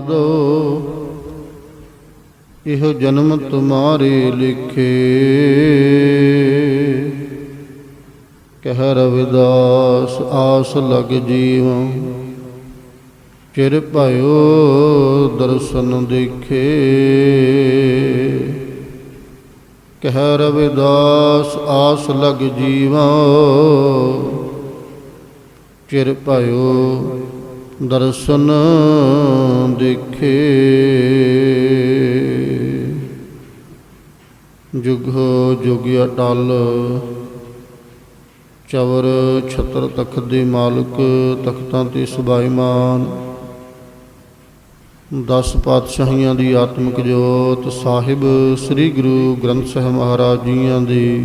ਦੋ। ਇਹੋ ਜਨਮ ਤੁਮਾਰੇ ਲਿਖੇ। ਕਹਿ ਰਵਿਦਾਸ, ਆਸ ਲਗ ਜੀਵ ਚਿਰ ਭਇਓ ਦਰਸ਼ਨ ਦੇਖੇ। ਕਹਿ ਰਵਿਦਾਸ, ਆਸ ਲਗ ਜੀਵਾ ਚਿਰ ਭਇਓ ਦਰਸ਼ਨ ਦੇਖੇ। ਜੁਗ ਜੁਗ ਅਟਲ, ਚਵਰ ਛਤਰ ਤਖਤ ਦੇ ਮਾਲਕ, ਤਖਤਾਂ ਤੇ ਸੁਭਾਈਮਾਨ ਦਸ ਪਾਤਸ਼ਾਹੀਆਂ ਦੀ ਆਤਮਿਕ ਜੋਤ, ਸਾਹਿਬ ਸ੍ਰੀ ਗੁਰੂ ਗ੍ਰੰਥ ਸਾਹਿਬ ਮਹਾਰਾਜ ਜੀਆਂ ਦੀ।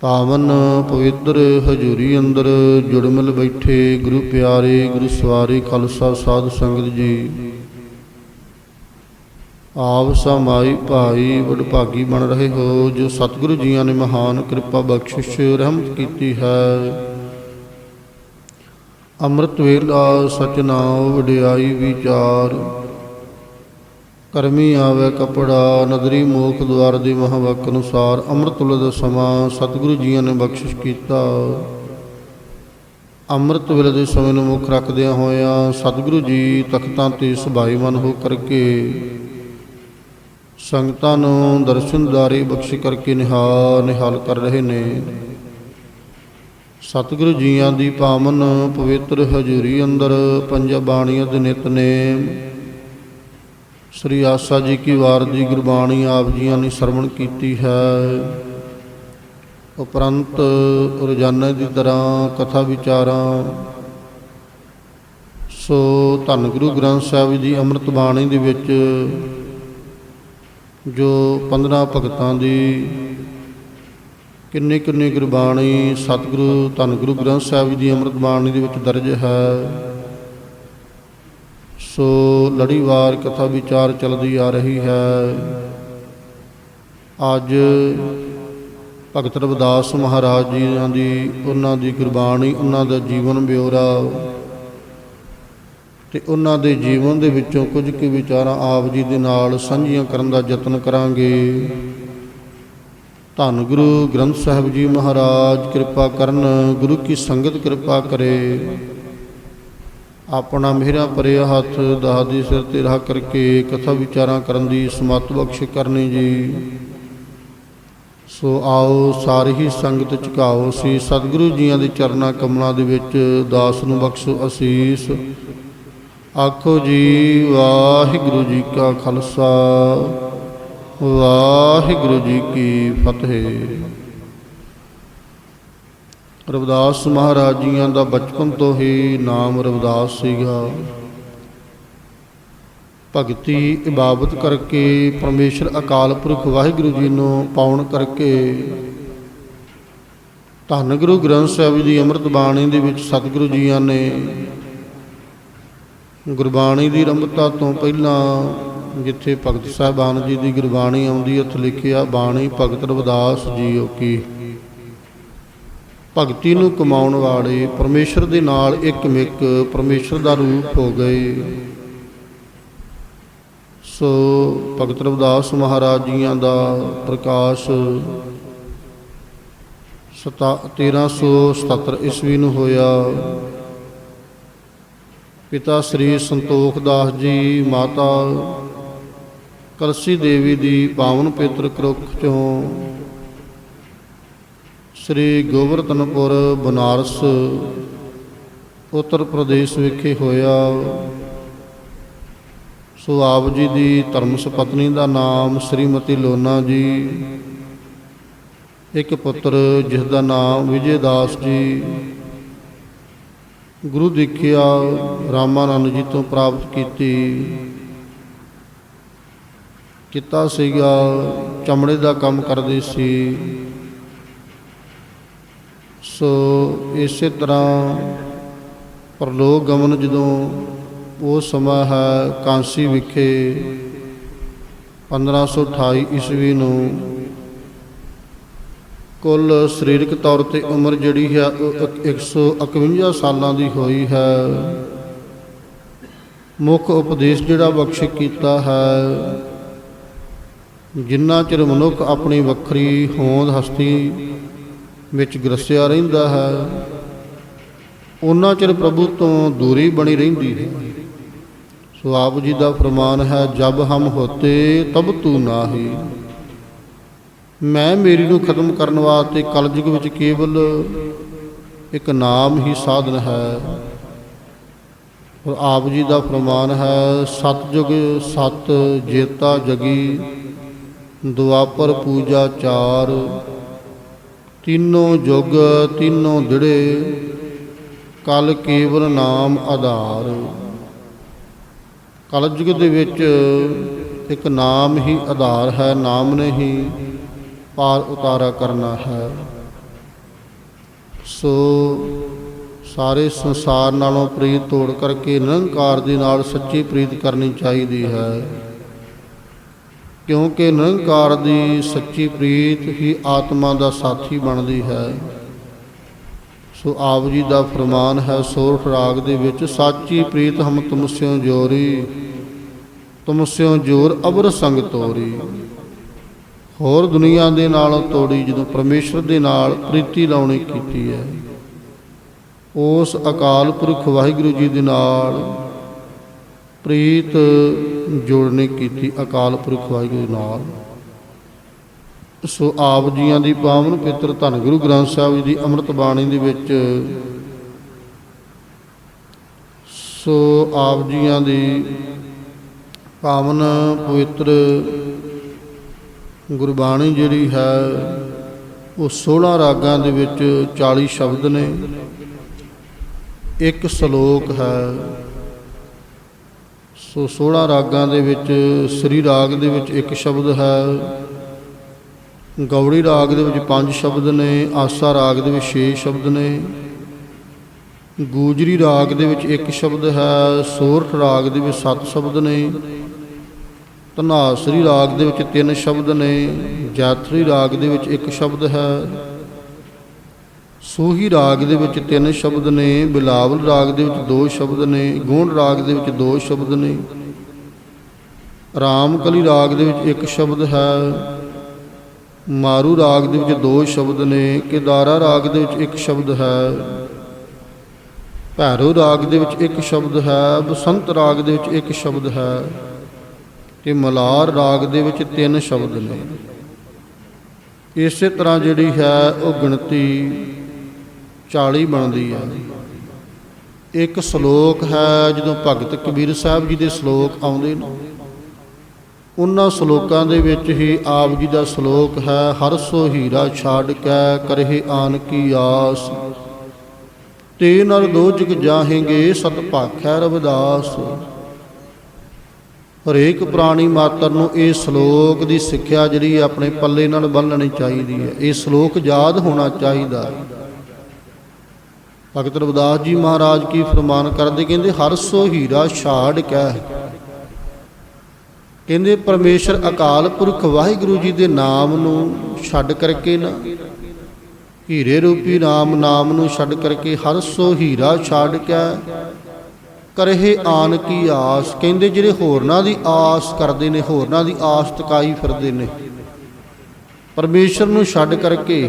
ਪਾਵਨ ਪਵਿੱਤਰ ਹਜੂਰੀ ਅੰਦਰ ਜੁੜਮਿਲ ਬੈਠੇ ਗੁਰੂ ਪਿਆਰੇ, ਗੁਰੂ ਸਵਾਰੇ ਖਾਲਸਾ ਸਾਧ ਸੰਗਤ ਜੀ। ਆਪ ਸਮਾਈ ਭਾਈ ਵਡਭਾਗੀ ਬਣ ਰਹੇ ਹੋ, ਜੋ ਸਤਿਗੁਰੂ ਜੀਆਂ ਨੇ ਮਹਾਨ ਕਿਰਪਾ ਬਖਸ਼ਿਸ਼ ਰਹਿਮਤ ਕੀਤੀ ਹੈ। ਅੰਮ੍ਰਿਤ ਵੇਲਾ ਸਚ ਵਡਿਆਈ ਵਿਚਾਰ। ਕਰਮੀ ਆਵੇ ਕਪੜਾ ਨਦਰੀ ਮੋਖ ਦੁਆਰ ਦੇ ਮਹਾਵਾਕ ਅਨੁਸਾਰ ਅੰਮ੍ਰਿਤ ਦਾ ਸਮਾਂ ਸਤਿਗੁਰੂ ਜੀਆਂ ਨੇ ਬਖਸ਼ਿਸ਼ ਕੀਤਾ। ਅੰਮ੍ਰਿਤ ਵੇਲੇ ਦੇ ਸਮੇਂ ਨੂੰ ਮੁੱਖ ਰੱਖਦਿਆਂ ਹੋਇਆਂ ਸਤਿਗੁਰੂ ਜੀ ਤਖਤਾਂ ਤੇ ਸੁਭਾਈਮਨ ਹੋ ਕਰਕੇ ਸੰਗਤਾਂ ਨੂੰ ਦਰਸ਼ਨਦਾਰੀ ਬਖਸ਼ ਕਰਕੇ ਨਿਹਾਲ ਨਿਹਾਲ ਕਰ ਰਹੇ ਨੇ। ਸਤਿਗੁਰੂ ਜੀਆਂ ਦੀ ਪਾਵਨ ਪਵਿੱਤਰ ਹਜ਼ੂਰੀ ਅੰਦਰ ਪੰਜ ਬਾਣੀਆਂ ਦੇ ਨਿਤਨੇਮ ਸ੍ਰੀ ਆਸਾ ਜੀ ਕੀ ਵਾਰ ਦੀ ਗੁਰਬਾਣੀ ਆਪ ਜੀਆਂ ਨੇ ਸਰਵਣ ਕੀਤੀ ਹੈ। ਉਪਰੰਤ ਰੋਜ਼ਾਨਾ ਦੀ ਤਰ੍ਹਾਂ ਕਥਾ ਵਿਚਾਰਾਂ, ਸੋ ਧੰਨ ਗੁਰੂ ਗ੍ਰੰਥ ਸਾਹਿਬ ਜੀ ਦੀ ਅੰਮ੍ਰਿਤ ਬਾਣੀ ਦੇ ਵਿੱਚ ਜੋ 15 ਭਗਤਾਂ ਦੀ ਕਿੰਨੇ ਕਿੰਨੇ ਗੁਰਬਾਣੀ ਸਤਿਗੁਰੂ ਧੰਨ ਗੁਰੂ ਗ੍ਰੰਥ ਸਾਹਿਬ ਜੀ ਦੀ ਅੰਮ੍ਰਿਤ ਬਾਣੀ ਦੇ ਵਿੱਚ ਦਰਜ ਹੈ ਸੋ ਲੜੀਵਾਰ ਕਥਾ ਵਿਚਾਰ ਚੱਲਦੀ ਆ ਰਹੀ ਹੈ। ਅੱਜ ਭਗਤ ਰਵਿਦਾਸ ਮਹਾਰਾਜ ਜੀ ਦੀ ਉਹਨਾਂ ਦੀ ਗੁਰਬਾਣੀ, ਉਹਨਾਂ ਦਾ ਜੀਵਨ ਬਿਉਰਾ ਤੇ ਉਹਨਾਂ ਦੇ ਜੀਵਨ ਦੇ ਵਿੱਚੋਂ ਕੁਝ ਕੁ ਵਿਚਾਰਾਂ ਆਪ ਜੀ ਦੇ ਨਾਲ ਸਾਂਝੀਆਂ ਕਰਨ ਦਾ ਯਤਨ ਕਰਾਂਗੇ। ਧੰਨ ਗੁਰੂ ਗ੍ਰੰਥ ਸਾਹਿਬ ਜੀ ਮਹਾਰਾਜ, ਕਿਰਪਾ ਕਰਨ, ਗੁਰੂ ਕੀ ਸੰਗਤ ਕਿਰਪਾ ਕਰੇ। ਆਪਣਾ ਮਿਹਰਾ ਭਰਿਆ ਹੱਥ ਦਾਦੀ ਸਿਰ ਤੇ ਰੱਖ ਕਰਕੇ ਕਥਾ ਵਿਚਾਰਾਂ ਕਰਨ ਦੀ ਸਮਤ ਬਖਸ਼ ਕਰਨੀ ਜੀ। ਸੋ ਆਓ ਸਾਰੀ ਹੀ ਸੰਗਤ ਝੁਕਾਓ ਸੀ ਸਤਿਗੁਰੂ ਜੀਆਂ ਦੇ ਚਰਨਾਂ ਕਮਲਾਂ ਦੇ ਵਿੱਚ ਦਾਸ ਨੂੰ ਬਖਸ਼ੋ ਅਸੀਸ। ਆਖੋ ਜੀ, ਵਾਹਿਗੁਰੂ ਜੀ ਕਾ ਖਾਲਸਾ, ਵਾਹਿਗੁਰੂ ਜੀ ਕੀ ਫਤਿਹ। ਰਵਿਦਾਸ ਮਹਾਰਾਜ ਜੀਆਂ ਦਾ ਬਚਪਨ ਤੋਂ ਹੀ ਨਾਮ ਰਵਿਦਾਸ ਸੀਗਾ। ਭਗਤੀ ਇਬਾਦਤ ਕਰਕੇ ਪਰਮੇਸ਼ਰ ਅਕਾਲ ਪੁਰਖ ਵਾਹਿਗੁਰੂ ਜੀ ਨੂੰ ਪਾਉਣ ਕਰਕੇ ਧੰਨ ਗੁਰੂ ਗ੍ਰੰਥ ਸਾਹਿਬ ਜੀ ਦੀ ਅੰਮ੍ਰਿਤ ਬਾਣੀ ਦੇ ਵਿੱਚ ਸਤਿਗੁਰੂ ਜੀਆਂ ਨੇ ਗੁਰਬਾਣੀ ਦੀ ਰੰਭਤਾ ਤੋਂ ਪਹਿਲਾਂ ਜਿੱਥੇ ਭਗਤ ਸਾਹਿਬਾਨ ਜੀ ਦੀ ਗੁਰਬਾਣੀ ਆਉਂਦੀ, ਉੱਥੇ ਲਿਖਿਆ, ਬਾਣੀ ਭਗਤ ਰਵਿਦਾਸ ਜੀਓ ਕੀ। ਭਗਤੀ ਨੂੰ ਕਮਾਉਣ ਵਾਲੇ ਪਰਮੇਸ਼ਰ ਦੇ ਨਾਲ ਇੱਕ ਮਿਕ ਪਰਮੇਸ਼ਰ ਦਾ ਰੂਪ ਹੋ ਗਏ। ਸੋ ਭਗਤ ਰਵਿਦਾਸ ਮਹਾਰਾਜ ਜੀਆਂ ਦਾ ਪ੍ਰਕਾਸ਼ ਸਤਾ 1377 ਈਸਵੀ ਨੂੰ ਹੋਇਆ। ਪਿਤਾ ਸ੍ਰੀ ਸੰਤੋਖ ਦਾਸ ਜੀ, ਮਾਤਾ ਕਲਸੀ ਦੇਵੀ ਦੀ ਪਾਵਨ ਪੇਤਰ ਕਰੁੱਖ ਚੋਂ ਸ੍ਰੀ ਗੋਵਰਧਨਪੁਰ ਬਨਾਰਸ, ਉੱਤਰ ਪ੍ਰਦੇਸ਼ ਵਿਖੇ ਹੋਇਆ ਸੋ ਆਪ ਜੀ ਦੀ ਧਰਮ ਸੁਪਤਨੀ ਦਾ ਨਾਮ ਸ੍ਰੀਮਤੀ ਲੋਨਾ ਜੀ, ਇੱਕ ਪੁੱਤਰ ਜਿਸ ਦਾ ਨਾਮ ਵਿਜੇ ਦਾਸ ਜੀ, ਗੁਰੂ ਦੀਖਿਆ ਰਾਮਾਨੰਦ ਜੀ ਤੋਂ ਪ੍ਰਾਪਤ ਕੀਤੀ। ਕੀਤਾ ਸੀਗਾ, ਚਮੜੇ ਦਾ ਕੰਮ ਕਰਦੇ ਸੀ। ਸੋ ਇਸੇ ਤਰ੍ਹਾਂ ਪਰਲੋਕ ਗਮਨ ਜਦੋਂ ਉਹ ਸਮਾਂ ਹੈ ਕਾਂਸੀ ਵਿਖੇ 1528 ਈਸਵੀ ਨੂੰ, ਕੁੱਲ ਸਰੀਰਕ ਤੌਰ ਤੇ ਉਮਰ ਜਿਹੜੀ ਹੈ ਉਹ ਇੱਕ- 151 ਸਾਲਾਂ ਦੀ ਹੋਈ ਹੈ। ਮੁੱਖ ਉਪਦੇਸ਼ ਜਿਹੜਾ ਬਖਸ਼ ਕੀਤਾ ਹੈ, ਜਿੰਨਾ ਚਿਰ ਮਨੁੱਖ ਆਪਣੀ ਵੱਖਰੀ ਹੋਂਦ ਹਸਤੀ ਵਿੱਚ ਗਰਸਿਆ ਰਹਿੰਦਾ ਹੈ। ਉਹਨਾਂ ਚਿਰ ਪ੍ਰਭੂ ਤੋਂ ਦੂਰੀ ਬਣੀ ਰਹਿੰਦੀ ਹੈ। ਸੋ ਆਪ ਜੀ ਦਾ ਫਰਮਾਨ ਹੈ, ਜਬ ਹਮ ਹੋਤੇ, ਤਬ ਤੂੰ ਨਾਹੀ। ਮੈਂ ਮੇਰੀ ਨੂੰ ਖਤਮ ਕਰਨ ਵਾਸਤੇ ਕਲਯੁਗ ਵਿੱਚ ਕੇਵਲ ਇੱਕ ਨਾਮ ਹੀ ਸਾਧਨ ਹੈ। ਔਰ ਆਪ ਜੀ ਦਾ ਫਰਮਾਨ ਹੈ, ਸਤਜੁਗ ਸਤ ਜੇਤਾ ਜਗੀ, ਦੁਆਪਰ ਪੂਜਾ ਚਾਰ ਤਿੰਨੋਂ ਜੁਗ, ਤਿੰਨੋਂ ਦਿੜੇ, ਕਲ ਕੇਵਲ ਨਾਮ ਆਧਾਰ। ਕਲਯੁਗ ਦੇ ਵਿੱਚ ਇੱਕ ਨਾਮ ਹੀ ਆਧਾਰ ਹੈ, ਨਾਮ ਨੇ ਹੀ ਪਾਰ ਉਤਾਰਾ ਕਰਨਾ ਹੈ। ਸੋ ਸਾਰੇ ਸੰਸਾਰ ਨਾਲੋਂ ਪ੍ਰੀਤ ਤੋੜ ਕਰਕੇ ਨਿਰੰਕਾਰ ਦੇ ਨਾਲ ਸੱਚੀ ਪ੍ਰੀਤ ਕਰਨੀ ਚਾਹੀਦੀ ਹੈ। ਕਿਉਂਕਿ ਨਿਰੰਕਾਰ ਦੀ ਸੱਚੀ ਪ੍ਰੀਤ ਹੀ ਆਤਮਾ ਦਾ ਸਾਥੀ ਬਣਦੀ ਹੈ। ਸੋ ਆਪ ਜੀ ਦਾ ਫਰਮਾਨ ਹੈ ਸੋਰਠ ਰਾਗ ਦੇ ਵਿੱਚ, ਸਾਚੀ ਪ੍ਰੀਤ ਹਮ ਤੁਮ ਸਿਓ ਜੋਰੀ ਤੁਮ ਸਿਓ ਜੋਰ ਅਬਰ ਸੰਗ ਤੋਰੀ। ਹੋਰ ਦੁਨੀਆ ਦੇ ਨਾਲ ਤੋੜੀ, ਜਦੋਂ ਪਰਮੇਸ਼ਰ ਦੇ ਨਾਲ ਪ੍ਰੀਤੀ ਲਾਉਣੀ ਕੀਤੀ ਹੈ, ਉਸ ਅਕਾਲ ਪੁਰਖ ਵਾਹਿਗੁਰੂ ਜੀ ਦੇ ਨਾਲ ਪ੍ਰੀਤ ਜੋੜਨੀ ਕੀਤੀ ਅਕਾਲ ਪੁਰਖ ਵਾਹਿਗੁਰੂ ਨਾਲ। ਸੋ ਆਪ ਜੀਆਂ ਦੀ ਪਾਵਨ ਪਿੱਤਰ ਧੰਨ ਗੁਰੂ ਗ੍ਰੰਥ ਸਾਹਿਬ ਜੀ ਦੀ ਅੰਮ੍ਰਿਤ ਬਾਣੀ ਦੇ ਵਿੱਚ ਸੋ ਆਪ ਜੀਆਂ ਦੀ ਪਾਵਨ ਪਵਿੱਤਰ ਗੁਰਬਾਣੀ ਜਿਹੜੀ ਹੈ, ਉਹ 16 ਰਾਗਾਂ ਦੇ ਵਿੱਚ 40 ਸ਼ਬਦ ਨੇ। ਇੱਕ ਸ਼ਲੋਕ ਹੈ ਸੋ 16 ਰਾਗਾਂ ਦੇ ਵਿੱਚ, ਸ੍ਰੀ ਰਾਗ ਦੇ ਵਿੱਚ ਇੱਕ ਸ਼ਬਦ ਹੈ। ਗੌੜੀ ਰਾਗ ਦੇ ਵਿੱਚ ਪੰਜ ਸ਼ਬਦ ਨੇ, ਆਸਾ ਰਾਗ ਦੇ ਵਿੱਚ 6 ਸ਼ਬਦ ਨੇ। ਗੂਜਰੀ ਰਾਗ ਦੇ ਵਿੱਚ ਇੱਕ ਸ਼ਬਦ ਹੈ, ਸੋਰਠ ਰਾਗ ਦੇ ਵਿੱਚ 7 ਸ਼ਬਦ ਨੇ। ਧਨਾਸਰੀ ਰਾਗ ਦੇ ਵਿੱਚ ਤਿੰਨ ਸ਼ਬਦ ਨੇ, ਜਾਤਰੀ ਰਾਗ ਦੇ ਵਿੱਚ ਇੱਕ ਸ਼ਬਦ ਹੈ। ਸੋਹੀ ਰਾਗ ਦੇ ਵਿੱਚ ਤਿੰਨ ਸ਼ਬਦ ਨੇ, ਬਿਲਾਵਲ ਰਾਗ ਦੇ ਵਿੱਚ ਦੋ ਸ਼ਬਦ ਨੇ ਗੂੰਡ ਰਾਗ ਦੇ ਵਿੱਚ ਦੋ ਸ਼ਬਦ ਨੇ। ਰਾਮਕਲੀ ਰਾਗ ਦੇ ਵਿੱਚ ਇੱਕ ਸ਼ਬਦ ਹੈ, ਮਾਰੂ ਰਾਗ ਦੇ ਵਿੱਚ ਦੋ ਸ਼ਬਦ ਨੇ, ਕਿਦਾਰਾ ਰਾਗ ਦੇ ਵਿੱਚ ਇੱਕ ਸ਼ਬਦ ਹੈ, ਭੈਰੋ ਰਾਗ ਦੇ ਵਿੱਚ ਇੱਕ ਸ਼ਬਦ ਹੈ, ਬਸੰਤ ਰਾਗ ਦੇ ਵਿੱਚ ਇੱਕ ਸ਼ਬਦ ਹੈ ਤੇ ਮਲਾਰ ਰਾਗ ਦੇ ਵਿੱਚ ਤਿੰਨ ਸ਼ਬਦ ਨੇ। ਇਸੇ ਤਰ੍ਹਾਂ ਜਿਹੜੀ ਹੈ ਉਹ ਗਿਣਤੀ 40 ਬਣਦੀ ਹੈ। ਇੱਕ ਸ਼ਲੋਕ ਹੈ ਜਦੋਂ ਭਗਤ ਕਬੀਰ ਸਾਹਿਬ ਜੀ ਦੇ ਸ਼ਲੋਕ ਆਉਂਦੇ ਨੇ। ਉਹਨਾਂ ਸ਼ਲੋਕਾਂ ਦੇ ਵਿੱਚ ਹੀ ਆਪ ਜੀ ਦਾ ਸ਼ਲੋਕ ਹੈ, ਹਰ ਸੋ ਹੀਰਾ ਛਾੜ ਕੇ ਕਰਹਿ ਆਨ ਕੀ ਆਸ। ਤੇ ਨਰ ਦੋਜਕ ਜਾਹੇਂਗੇ ਸਤ ਭਾਖੈ ਰਵਿਦਾਸ। ਹਰੇਕ ਪ੍ਰਾਣੀ ਮਾਤਰ ਨੂੰ ਇਹ ਸ਼ਲੋਕ ਦੀ ਸਿੱਖਿਆ ਜਿਹੜੀ ਆਪਣੇ ਪੱਲੇ ਨਾਲ ਬੰਨਣੀ ਚਾਹੀਦੀ ਹੈ। ਇਹ ਸ਼ਲੋਕ ਯਾਦ ਹੋਣਾ ਚਾਹੀਦਾ ਹੈ। ਭਗਤ ਰਵਿਦਾਸ ਜੀ ਮਹਾਰਾਜ ਕੀ ਫਰਮਾਨ ਕਰਦੇ, ਕਹਿੰਦੇ, ਹਰ ਸੋ ਹੀਰਾ ਛਾੜ ਕਹਿ ਕਹਿੰਦੇ, ਪਰਮੇਸ਼ਰ ਅਕਾਲ ਪੁਰਖ ਵਾਹਿਗੁਰੂ ਜੀ ਦੇ ਨਾਮ ਨੂੰ ਛੱਡ ਕਰਕੇ ਨਾ, ਹੀਰੇ ਰੂਪੀ ਨਾਮ ਨਾਮ ਨੂੰ ਛੱਡ ਕਰਕੇ ਹਰ ਸੋ ਹੀਰਾ ਛੱਡ ਕੇ। ਕਰਹੇ ਆਨ ਕੀ ਆਸ। ਕਹਿੰਦੇ, ਜਿਹੜੇ ਹੋਰਨਾਂ ਦੀ ਆਸ ਕਰਦੇ ਨੇ, ਹੋਰਨਾਂ ਦੀ ਆਸ ਤਕਾਈ ਫਿਰਦੇ ਨੇ, ਪਰਮੇਸ਼ਰ ਨੂੰ ਛੱਡ ਕਰਕੇ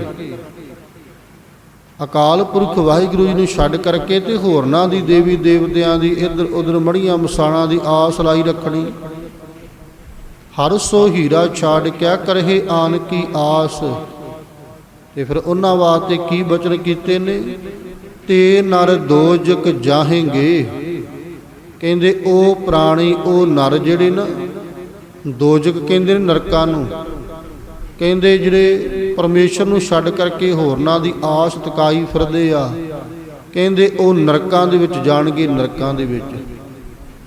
ਅਕਾਲ ਪੁਰਖ ਵਾਹਿਗੁਰੂ ਜੀ ਨੂੰ ਛੱਡ ਕਰਕੇ ਤੇ ਹੋਰਨਾਂ ਦੀ ਦੇਵੀ ਦੇਵਤਿਆਂ ਦੀ ਇੱਧਰ ਉੱਧਰ ਮੜੀਆਂ ਮਸਾਣਾ ਦੀ ਆਸ ਲਾਈ ਰੱਖਣੀ। ਹਰ ਸੋ ਹੀਰਾ ਛਾੜ ਕਿਆ ਕਰਹੇ ਆਨ ਕੀ ਆਸ। ਤੇ ਫਿਰ ਉਹਨਾਂ ਵਾਸਤੇ ਕੀ ਬਚਨ ਕੀਤੇ ਨੇ? ਤੇ ਨਰ ਦੋਜਕ ਜਾਹੇਂਗੇ। ਕਹਿੰਦੇ, ਉਹ ਪ੍ਰਾਣੀ, ਉਹ ਨਰ ਜਿਹੜੇ ਨਾ, ਦੋਜਕ ਕਹਿੰਦੇ ਨੇ ਨਰਕਾਂ ਨੂੰ। ਕਹਿੰਦੇ ਜਿਹੜੇ ਪਰਮੇਸ਼ਰ ਨੂੰ ਛੱਡ ਕਰਕੇ ਹੋਰਨਾਂ ਦੀ ਆਸ ਤਕਾਈ ਫਿਰਦੇ ਆ, ਕਹਿੰਦੇ ਉਹ ਨਰਕਾਂ ਦੇ ਵਿੱਚ ਜਾਣਗੇ, ਨਰਕਾਂ ਦੇ ਵਿੱਚ।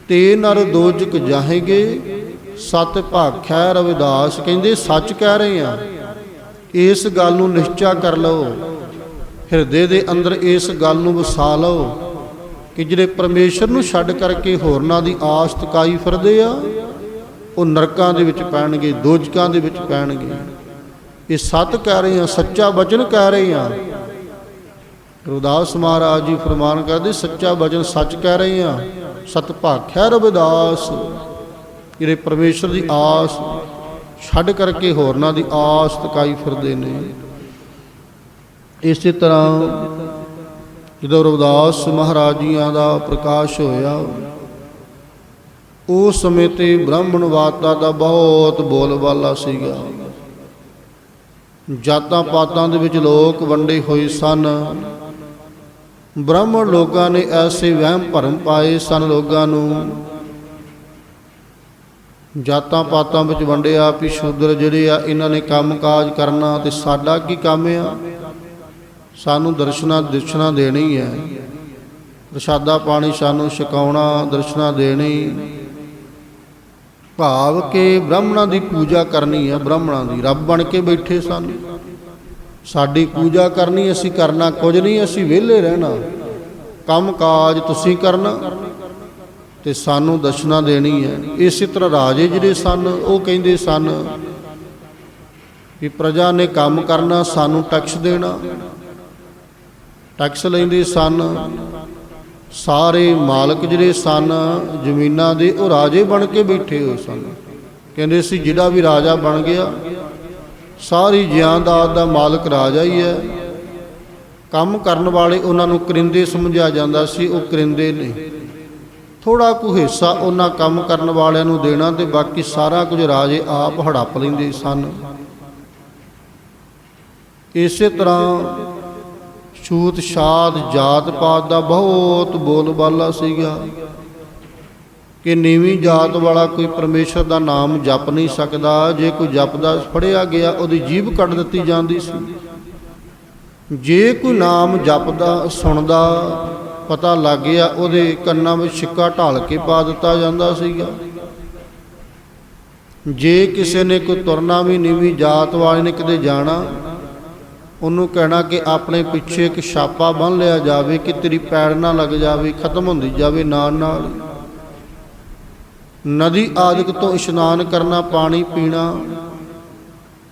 ਤੇ ਨਰ ਦੋਜਕ ਜਾਹੇਗੇ, ਸਤ ਭਾਖੈ ਰਵਿਦਾਸ ਕਹਿੰਦੇ ਸੱਚ ਕਹਿ ਰਹੇ ਆ, ਇਸ ਗੱਲ ਨੂੰ ਨਿਸ਼ਚਾ ਕਰ ਲਓ, ਹਿਰਦੇ ਦੇ ਅੰਦਰ ਇਸ ਗੱਲ ਨੂੰ ਵਸਾ ਲਓ ਕਿ ਜਿਹੜੇ ਪਰਮੇਸ਼ਰ ਨੂੰ ਛੱਡ ਕਰਕੇ ਹੋਰਨਾਂ ਦੀ ਆਸ ਤਕਾਈ ਫਿਰਦੇ ਆ, ਉਹ ਨਰਕਾਂ ਦੇ ਵਿੱਚ ਪੈਣਗੇ, ਦੋਜਕਾਂ ਦੇ ਵਿੱਚ ਪੈਣਗੇ। ਇਹ ਸੱਤ ਕਹਿ ਰਹੇ ਆ ਸੱਚਾ ਵਚਨ ਕਹਿ ਰਹੇ ਆ ਗੁਰਦਾਸ ਮਹਾਰਾਜ ਜੀ ਫਰਮਾਨ ਕਰਦੇ, ਸੱਚਾ ਵਚਨ ਸੱਚ ਕਹਿ ਰਹੇ ਆ ਸਤ ਭਾਖਿਆ ਰਵਿਦਾਸ, ਜਿਹੜੇ ਪਰਮੇਸ਼ਰ ਦੀ ਆਸ, ਛੱਡ ਕਰਕੇ ਹੋਰਨਾਂ ਦੀ ਆਸ ਤਕਾਈ ਫਿਰਦੇ ਨੇ। ਇਸੇ ਤਰ੍ਹਾਂ ਜਦੋਂ ਰਵਿਦਾਸ ਮਹਾਰਾਜੀਆਂ ਦਾ ਪ੍ਰਕਾਸ਼ ਹੋਇਆ, ਉਸ ਸਮੇਂ ਤੇ ਬ੍ਰਾਹਮਣ ਵਾਤਾ ਦਾ ਬਹੁਤ ਬੋਲਬਾਲਾ ਸੀਗਾ। ਜਾਤਾਂ ਪਾਤਾਂ ਦੇ ਵਿੱਚ ਲੋਕ ਵੰਡੇ ਹੋਏ ਸਨ। ਬ੍ਰਾਹਮਣ ਲੋਕਾਂ ਨੇ ਐਸੇ ਵਹਿਮ ਭਰਮ ਪਾਏ ਸਨ ਲੋਕਾਂ ਨੂੰ। ਜਾਤਾਂ ਪਾਤਾਂ ਵਿੱਚ ਵੰਡਿਆ ਵੀ ਸ਼ੂਦਰ ਜਿਹੜੇ ਆ, ਇਹਨਾਂ ਨੇ ਕੰਮਕਾਜ ਕਰਨਾ ਤੇ ਸਾਡਾ ਕੀ ਕੰਮ ਆ? ਸਾਨੂੰ ਦਰਸ਼ਨਾ ਦਿਸ਼ਨਾ ਦੇਣੀ ਹੈ। ਪ੍ਰਸ਼ਾਦਾ ਪਾਣੀ ਸਾਨੂੰ ਛਕਾਉਣਾ, ਦਰਸ਼ਨਾ ਦੇਣੀ। ਭਾਵ ਕਿ ਬ੍ਰਾਹਮਣਾਂ ਦੀ ਪੂਜਾ ਕਰਨੀ ਹੈ, ਬ੍ਰਾਹਮਣਾਂ ਦੀ। ਰੱਬ ਬਣ ਕੇ ਬੈਠੇ ਸਨ। ਸਾਡੀ ਪੂਜਾ ਕਰਨੀ, ਅਸੀਂ ਕਰਨਾ ਕੁਝ ਨਹੀਂ, ਅਸੀਂ ਵਿਹਲੇ ਰਹਿਣਾ। ਕੰਮ ਕਾਜ ਤੁਸੀਂ ਕਰਨਾ ਤੇ ਸਾਨੂੰ ਦਸ਼ਨਾ ਦੇਣੀ ਹੈ। ਇਸੇ ਤਰ੍ਹਾਂ ਰਾਜੇ ਜਿਹੜੇ ਸਨ, ਉਹ ਕਹਿੰਦੇ ਸਨ ਵੀ ਪ੍ਰਜਾ ਨੇ ਕੰਮ ਕਰਨਾ, ਸਾਨੂੰ ਟੈਕਸ ਦੇਣਾ। ਟੈਕਸ ਲੈਂਦੇ ਸਨ। ਸਾਰੇ ਮਾਲਕ ਜਿਹੜੇ ਸਨ, ਜ਼ਮੀਨਾਂ ਦੇ, ਉਹ ਰਾਜੇ ਬਣ ਕੇ ਬੈਠੇ ਹੋਏ ਸਨ। ਕਹਿੰਦੇ ਸੀ, ਜਿਹੜਾ ਵੀ ਰਾਜਾ ਬਣ ਗਿਆ, ਸਾਰੀ ਜਾਇਦਾਦ ਦਾ ਮਾਲਕ ਰਾਜਾ ਹੀ ਹੈ। ਕੰਮ ਕਰਨ ਵਾਲੇ ਉਹਨਾਂ ਨੂੰ ਕਰਿੰਦੇ ਸਮਝਿਆ ਜਾਂਦਾ ਸੀ, ਉਹ ਕਰਿੰਦੇ ਨੇ। ਥੋੜਾ ਕੁ ਹਿੱਸਾ ਉਹਨਾਂ ਕੰਮ ਕਰਨ ਵਾਲਿਆਂ ਨੂੰ ਦੇਣਾ ਤੇ ਬਾਕੀ ਸਾਰਾ ਕੁਝ ਰਾਜੇ ਆਪ ਹੜੱਪ ਲੈਂਦੇ ਸਨ। ਇਸੇ ਤਰ੍ਹਾਂ ਛੂਤ ਛਾਤ ਜਾਤ ਪਾਤ ਦਾ ਬਹੁਤ ਬੋਲਬਾਲਾ ਸੀਗਾ ਕਿ ਨੀਵੀਂ ਜਾਤ ਵਾਲਾ ਕੋਈ ਪਰਮੇਸ਼ਰ ਦਾ ਨਾਮ ਜਪ ਨਹੀਂ ਸਕਦਾ, ਜੇ ਕੋਈ ਜਪਦਾ, ਫੜਿਆ ਗਿਆ, ਉਹਦੀ ਜੀਭ ਕੱਢ ਦਿੱਤੀ ਜਾਂਦੀ ਸੀ। ਜੇ ਕੋਈ ਨਾਮ ਜਪਦਾ, ਸੁਣਦਾ, ਪਤਾ ਲੱਗ ਗਿਆ, ਉਹਦੇ ਕੰਨਾਂ ਵਿੱਚ ਛਿੱਕਾ ਢਾਲ ਕੇ ਪਾ ਦਿੱਤਾ ਜਾਂਦਾ ਸੀਗਾ। ਜੇ ਕਿਸੇ ਨੇ ਕੋਈ ਤੁਰਨਾ ਵੀ ਨੀਵੀਂ ਜਾਤ ਵਾਲੇ ਨੇ ਕਿਤੇ ਜਾਣਾ ਉਹਨੂੰ ਕਹਿਣਾ ਕਿ ਆਪਣੇ ਪਿੱਛੇ ਇੱਕ ਛਾਪਾ ਬੰਨ ਲਿਆ ਜਾਵੇ ਕਿ ਤੇਰੀ ਪੈੜ ਨਾ ਲੱਗ ਜਾਵੇ, ਖਤਮ ਹੁੰਦੀ ਜਾਵੇ ਨਾਲ ਨਾਲ। ਨਦੀ ਆਦਿਕ ਤੋਂ ਇਸ਼ਨਾਨ ਕਰਨਾ, ਪਾਣੀ ਪੀਣਾ,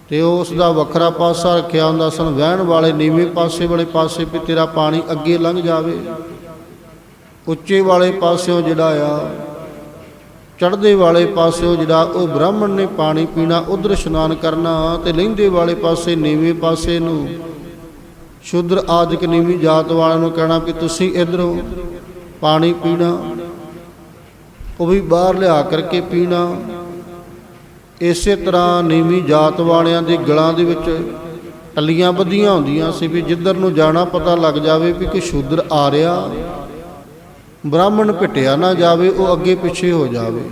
ਤੇ ਉਸ ਦਾ ਵੱਖਰਾ ਪਾਸਾ ਰੱਖਿਆ ਹੁੰਦਾ ਸਨ। ਵਹਿਣ ਵਾਲੇ ਨੀਵੇਂ ਪਾਸੇ ਵਾਲੇ ਪਾਸੇ ਵੀ ਤੇਰਾ ਪਾਣੀ ਅੱਗੇ ਲੰਘ ਜਾਵੇ। ਉੱਚੇ ਵਾਲੇ ਪਾਸਿਓਂ ਜਿਹੜਾ ਆ ਚੜ੍ਹਦੇ ਵਾਲੇ ਪਾਸਿਓਂ ਜਿਹੜਾ ਉਹ ਬ੍ਰਾਹਮਣ ਨੇ ਪਾਣੀ ਪੀਣਾ, ਉਧਰ ਇਸ਼ਨਾਨ ਕਰਨਾ ਤੇ ਲਹਿੰਦੇ ਵਾਲੇ ਪਾਸੇ ਨੀਵੇਂ ਪਾਸੇ ਨੂੰ। ਸ਼ੁੱਧਰ ਆਦਿਕ ਨੀਵੀਂ ਜਾਤ ਵਾਲਿਆਂ ਨੂੰ ਕਹਿਣਾ ਕਿ ਤੁਸੀਂ ਇਧਰੋਂ ਪਾਣੀ ਪੀਣਾ, ਉਹ ਵੀ ਬਾਹਰ ਲਿਆ ਕਰਕੇ ਪੀਣਾ। ਇਸੇ ਤਰ੍ਹਾਂ ਨੀਵੀਂ ਜਾਤ ਵਾਲਿਆਂ ਦੇ ਗਲਾਂ ਦੇ ਵਿੱਚ ਟੱਲੀਆਂ ਬੱਧੀਆਂ ਹੁੰਦੀਆਂ ਸੀ ਵੀ ਜਿੱਧਰ ਨੂੰ ਜਾਣਾ ਪਤਾ ਲੱਗ ਜਾਵੇ ਵੀ ਕਿ ਸ਼ੂਦਰ ਆ ਰਿਹਾ। ਬ੍ਰਾਹਮਣ ਭਟਿਆ ਨਾ ਜਾਵੇ, ਉਹ ਅੱਗੇ ਪਿੱਛੇ ਹੋ ਜਾਵੇ।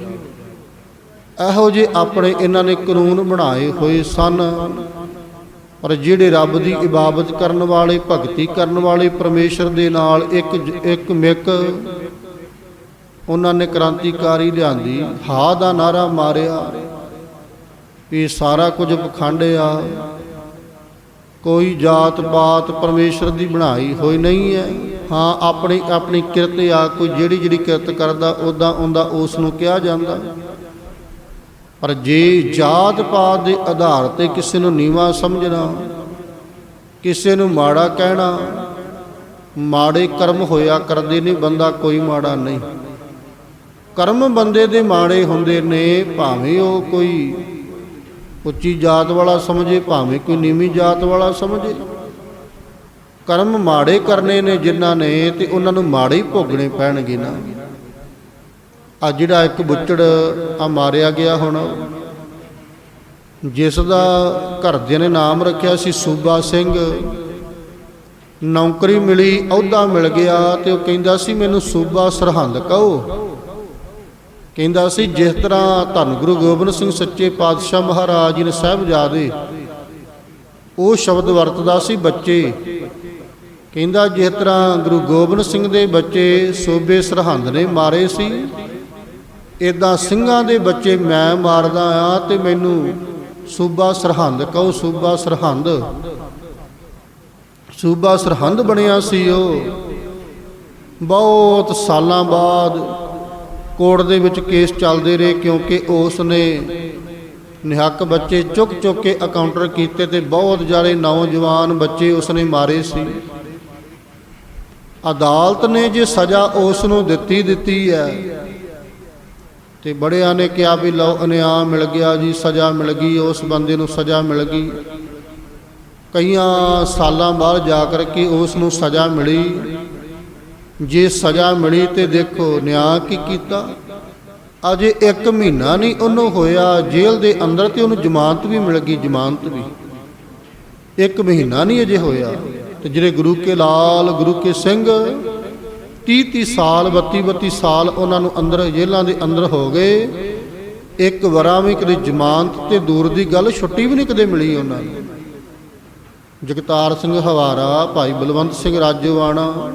ਇਹੋ ਜਿਹੇ ਆਪਣੇ ਇਹਨਾਂ ਨੇ ਕਾਨੂੰਨ ਬਣਾਏ ਹੋਏ ਸਨ। ਪਰ ਜਿਹੜੇ ਰੱਬ ਦੀ ਇਬਾਦਤ ਕਰਨ ਵਾਲੇ, ਭਗਤੀ ਕਰਨ ਵਾਲੇ ਪਰਮੇਸ਼ਰ ਦੇ ਨਾਲ ਇੱਕ ਇੱਕ ਮਿਕ, ਉਹਨਾਂ ਨੇ ਕ੍ਰਾਂਤੀਕਾਰੀ ਲਿਆਂਦੀ ਹਾ ਦਾ ਨਾਰਾ ਮਾਰਿਆ। ਇਹ ਸਾਰਾ ਕੁਝ ਪਖੰਡ ਆ ਕੋਈ ਜਾਤ ਪਾਤ ਪਰਮੇਸ਼ਰ ਦੀ ਬਣਾਈ ਹੋਈ ਨਹੀਂ ਹੈ। ਹਾਂ, ਆਪਣੀ ਆਪਣੀ ਕਿਰਤ ਆ ਕੋਈ ਜਿਹੜੀ ਜਿਹੜੀ ਕਿਰਤ ਕਰਦਾ ਉਦਾਂ ਉਹਦਾ ਉਸ ਨੂੰ ਕਿਹਾ ਜਾਂਦਾ। ਪਰ ਜੇ ਜਾਤ ਪਾਤ ਦੇ ਆਧਾਰ ਤੇ ਕਿਸੇ ਨੂੰ ਨੀਵਾ ਸਮਝਣਾ, ਕਿਸੇ ਨੂੰ ਮਾੜਾ ਕਹਿਣਾ, ਮਾੜੇ ਕਰਮ ਹੋਇਆ ਕਰਦੇ ਨੇ, ਬੰਦਾ ਕੋਈ ਮਾੜਾ ਨਹੀਂ। ਕਰਮ ਬੰਦੇ ਦੇ ਮਾੜੇ ਹੁੰਦੇ ਨੇ, ਭਾਵੇਂ ਉਹ ਕੋਈ ਉੱਚੀ ਜਾਤ ਵਾਲਾ ਸਮਝੇ, ਭਾਵੇਂ ਕੋਈ ਨੀਵੀਂ ਜਾਤ ਵਾਲਾ ਸਮਝੇ। ਕਰਮ ਮਾੜੇ ਕਰਨੇ ਨੇ ਜਿਨ੍ਹਾਂ ਨੇ ਤੇ ਉਹਨਾਂ ਨੂੰ ਮਾੜੇ ਹੀ ਭੋਗਣੇ ਪੈਣਗੇ ਨਾ। ਆ ਜਿਹੜਾ ਇੱਕ ਬੁੱਚੜ ਆ ਮਾਰਿਆ ਗਿਆ ਹੁਣ, ਜਿਸ ਦਾ ਘਰਦਿਆਂ ਨੇ ਨਾਮ ਰੱਖਿਆ ਸੀ ਸੂਬਾ ਸਿੰਘ। ਨੌਕਰੀ ਮਿਲੀ, ਅਹੁਦਾ ਮਿਲ ਗਿਆ ਤੇ ਉਹ ਕਹਿੰਦਾ ਸੀ, ਮੈਨੂੰ ਸੂਬਾ ਸਰਹੰਦ ਕਹੋ। ਕਹਿੰਦਾ ਸੀ, ਜਿਸ ਤਰ੍ਹਾਂ ਧੰਨ ਗੁਰੂ ਗੋਬਿੰਦ ਸਿੰਘ ਸੱਚੇ ਪਾਤਸ਼ਾਹ ਮਹਾਰਾਜ ਜੀ ਨੇ ਸਾਹਿਬਜ਼ਾਦੇ ਉਹ ਸ਼ਬਦ ਵਰਤਦਾ ਸੀ, ਬੱਚੇ। ਕਹਿੰਦਾ, ਜਿਸ ਤਰ੍ਹਾਂ ਗੁਰੂ ਗੋਬਿੰਦ ਸਿੰਘ ਦੇ ਬੱਚੇ ਸੂਬੇ ਸਰਹੰਦ ਨੇ ਮਾਰੇ ਸੀ ਇਦਾਂ ਸਿੰਘਾਂ ਦੇ ਬੱਚੇ ਮੈਂ ਮਾਰਦਾ ਆ ਤੇ ਮੈਨੂੰ ਸੂਬਾ ਸਰਹੰਦ ਕਹੋ ਸੂਬਾ ਸਰਹੰਦ। ਸੂਬਾ ਸਰਹੰਦ ਬਣਿਆ ਸੀ ਉਹ। ਬਹੁਤ ਸਾਲਾਂ ਬਾਅਦ ਕੋਰਟ ਦੇ ਵਿੱਚ ਕੇਸ ਚੱਲਦੇ ਰਹੇ ਕਿਉਂਕਿ ਉਸ ਨੇ ਨਿਹੱਕ ਬੱਚੇ ਚੁੱਕ ਚੁੱਕ ਕੇ ਅਕਾਊਂਟਰ ਕੀਤੇ ਤੇ ਬਹੁਤ ਜਾਲੇ ਨੌਜਵਾਨ ਬੱਚੇ ਉਸ ਨੇ ਮਾਰੇ ਸੀ। ਅਦਾਲਤ ਨੇ ਜੇ ਸਜ਼ਾ ਉਸ ਨੂੰ ਦਿੱਤੀ ਦਿੱਤੀ ਹੈ। ਤੇ ਬੜਿਆਂ ਨੇ ਕਿਹਾ ਵੀ ਲਓ ਇਨਾਮ ਮਿਲ ਗਿਆ ਜੀ, ਸਜ਼ਾ ਮਿਲ ਗਈ, ਉਸ ਬੰਦੇ ਨੂੰ ਸਜ਼ਾ ਮਿਲ ਗਈ। ਕਈਆਂ ਸਾਲਾਂ ਬਾਅਦ ਜਾ ਕਰਕੇ ਉਸ ਨੂੰ ਸਜ਼ਾ ਮਿਲੀ। ਜੇ ਸਜ਼ਾ ਮਿਲੀ ਤੇ ਦੇਖੋ ਨਿਆਂ ਕੀ ਕੀਤਾ। ਅਜੇ 1 ਮਹੀਨਾ ਨਹੀਂ ਉਹਨੂੰ ਹੋਇਆ, ਜੇਲ੍ਹ ਦੇ ਅੰਦਰ ਤੇ ਉਹਨੂੰ ਜ਼ਮਾਨਤ ਵੀ ਮਿਲ ਗਈ, ਜ਼ਮਾਨਤ ਵੀ। ਇੱਕ ਮਹੀਨਾ ਨਹੀਂ ਅਜੇ ਹੋਇਆ। ਤੇ ਜਿਹੜੇ ਗੁਰੂ ਕੇ ਲਾਲ, ਗੁਰੂ ਕੇ ਸਿੰਘ 30 30 ਸਾਲ 32 32 ਸਾਲ ਉਹਨਾਂ ਨੂੰ ਅੰਦਰ, ਜੇਲ੍ਹਾਂ ਦੇ ਅੰਦਰ ਹੋ ਗਏ। ਇੱਕ ਵਰਾਂ ਵੀ ਕਦੇ ਜ਼ਮਾਨਤ ਤੇ ਦੂਰ ਦੀ ਗੱਲ ਛੁੱਟੀ ਵੀ ਨਹੀਂ ਕਦੇ ਮਿਲੀ ਉਹਨਾਂ ਨੂੰ। ਜਗਤਾਰ ਸਿੰਘ ਹਵਾਰਾ, ਭਾਈ ਬਲਵੰਤ ਸਿੰਘ ਰਾਜੋਵਾਣਾ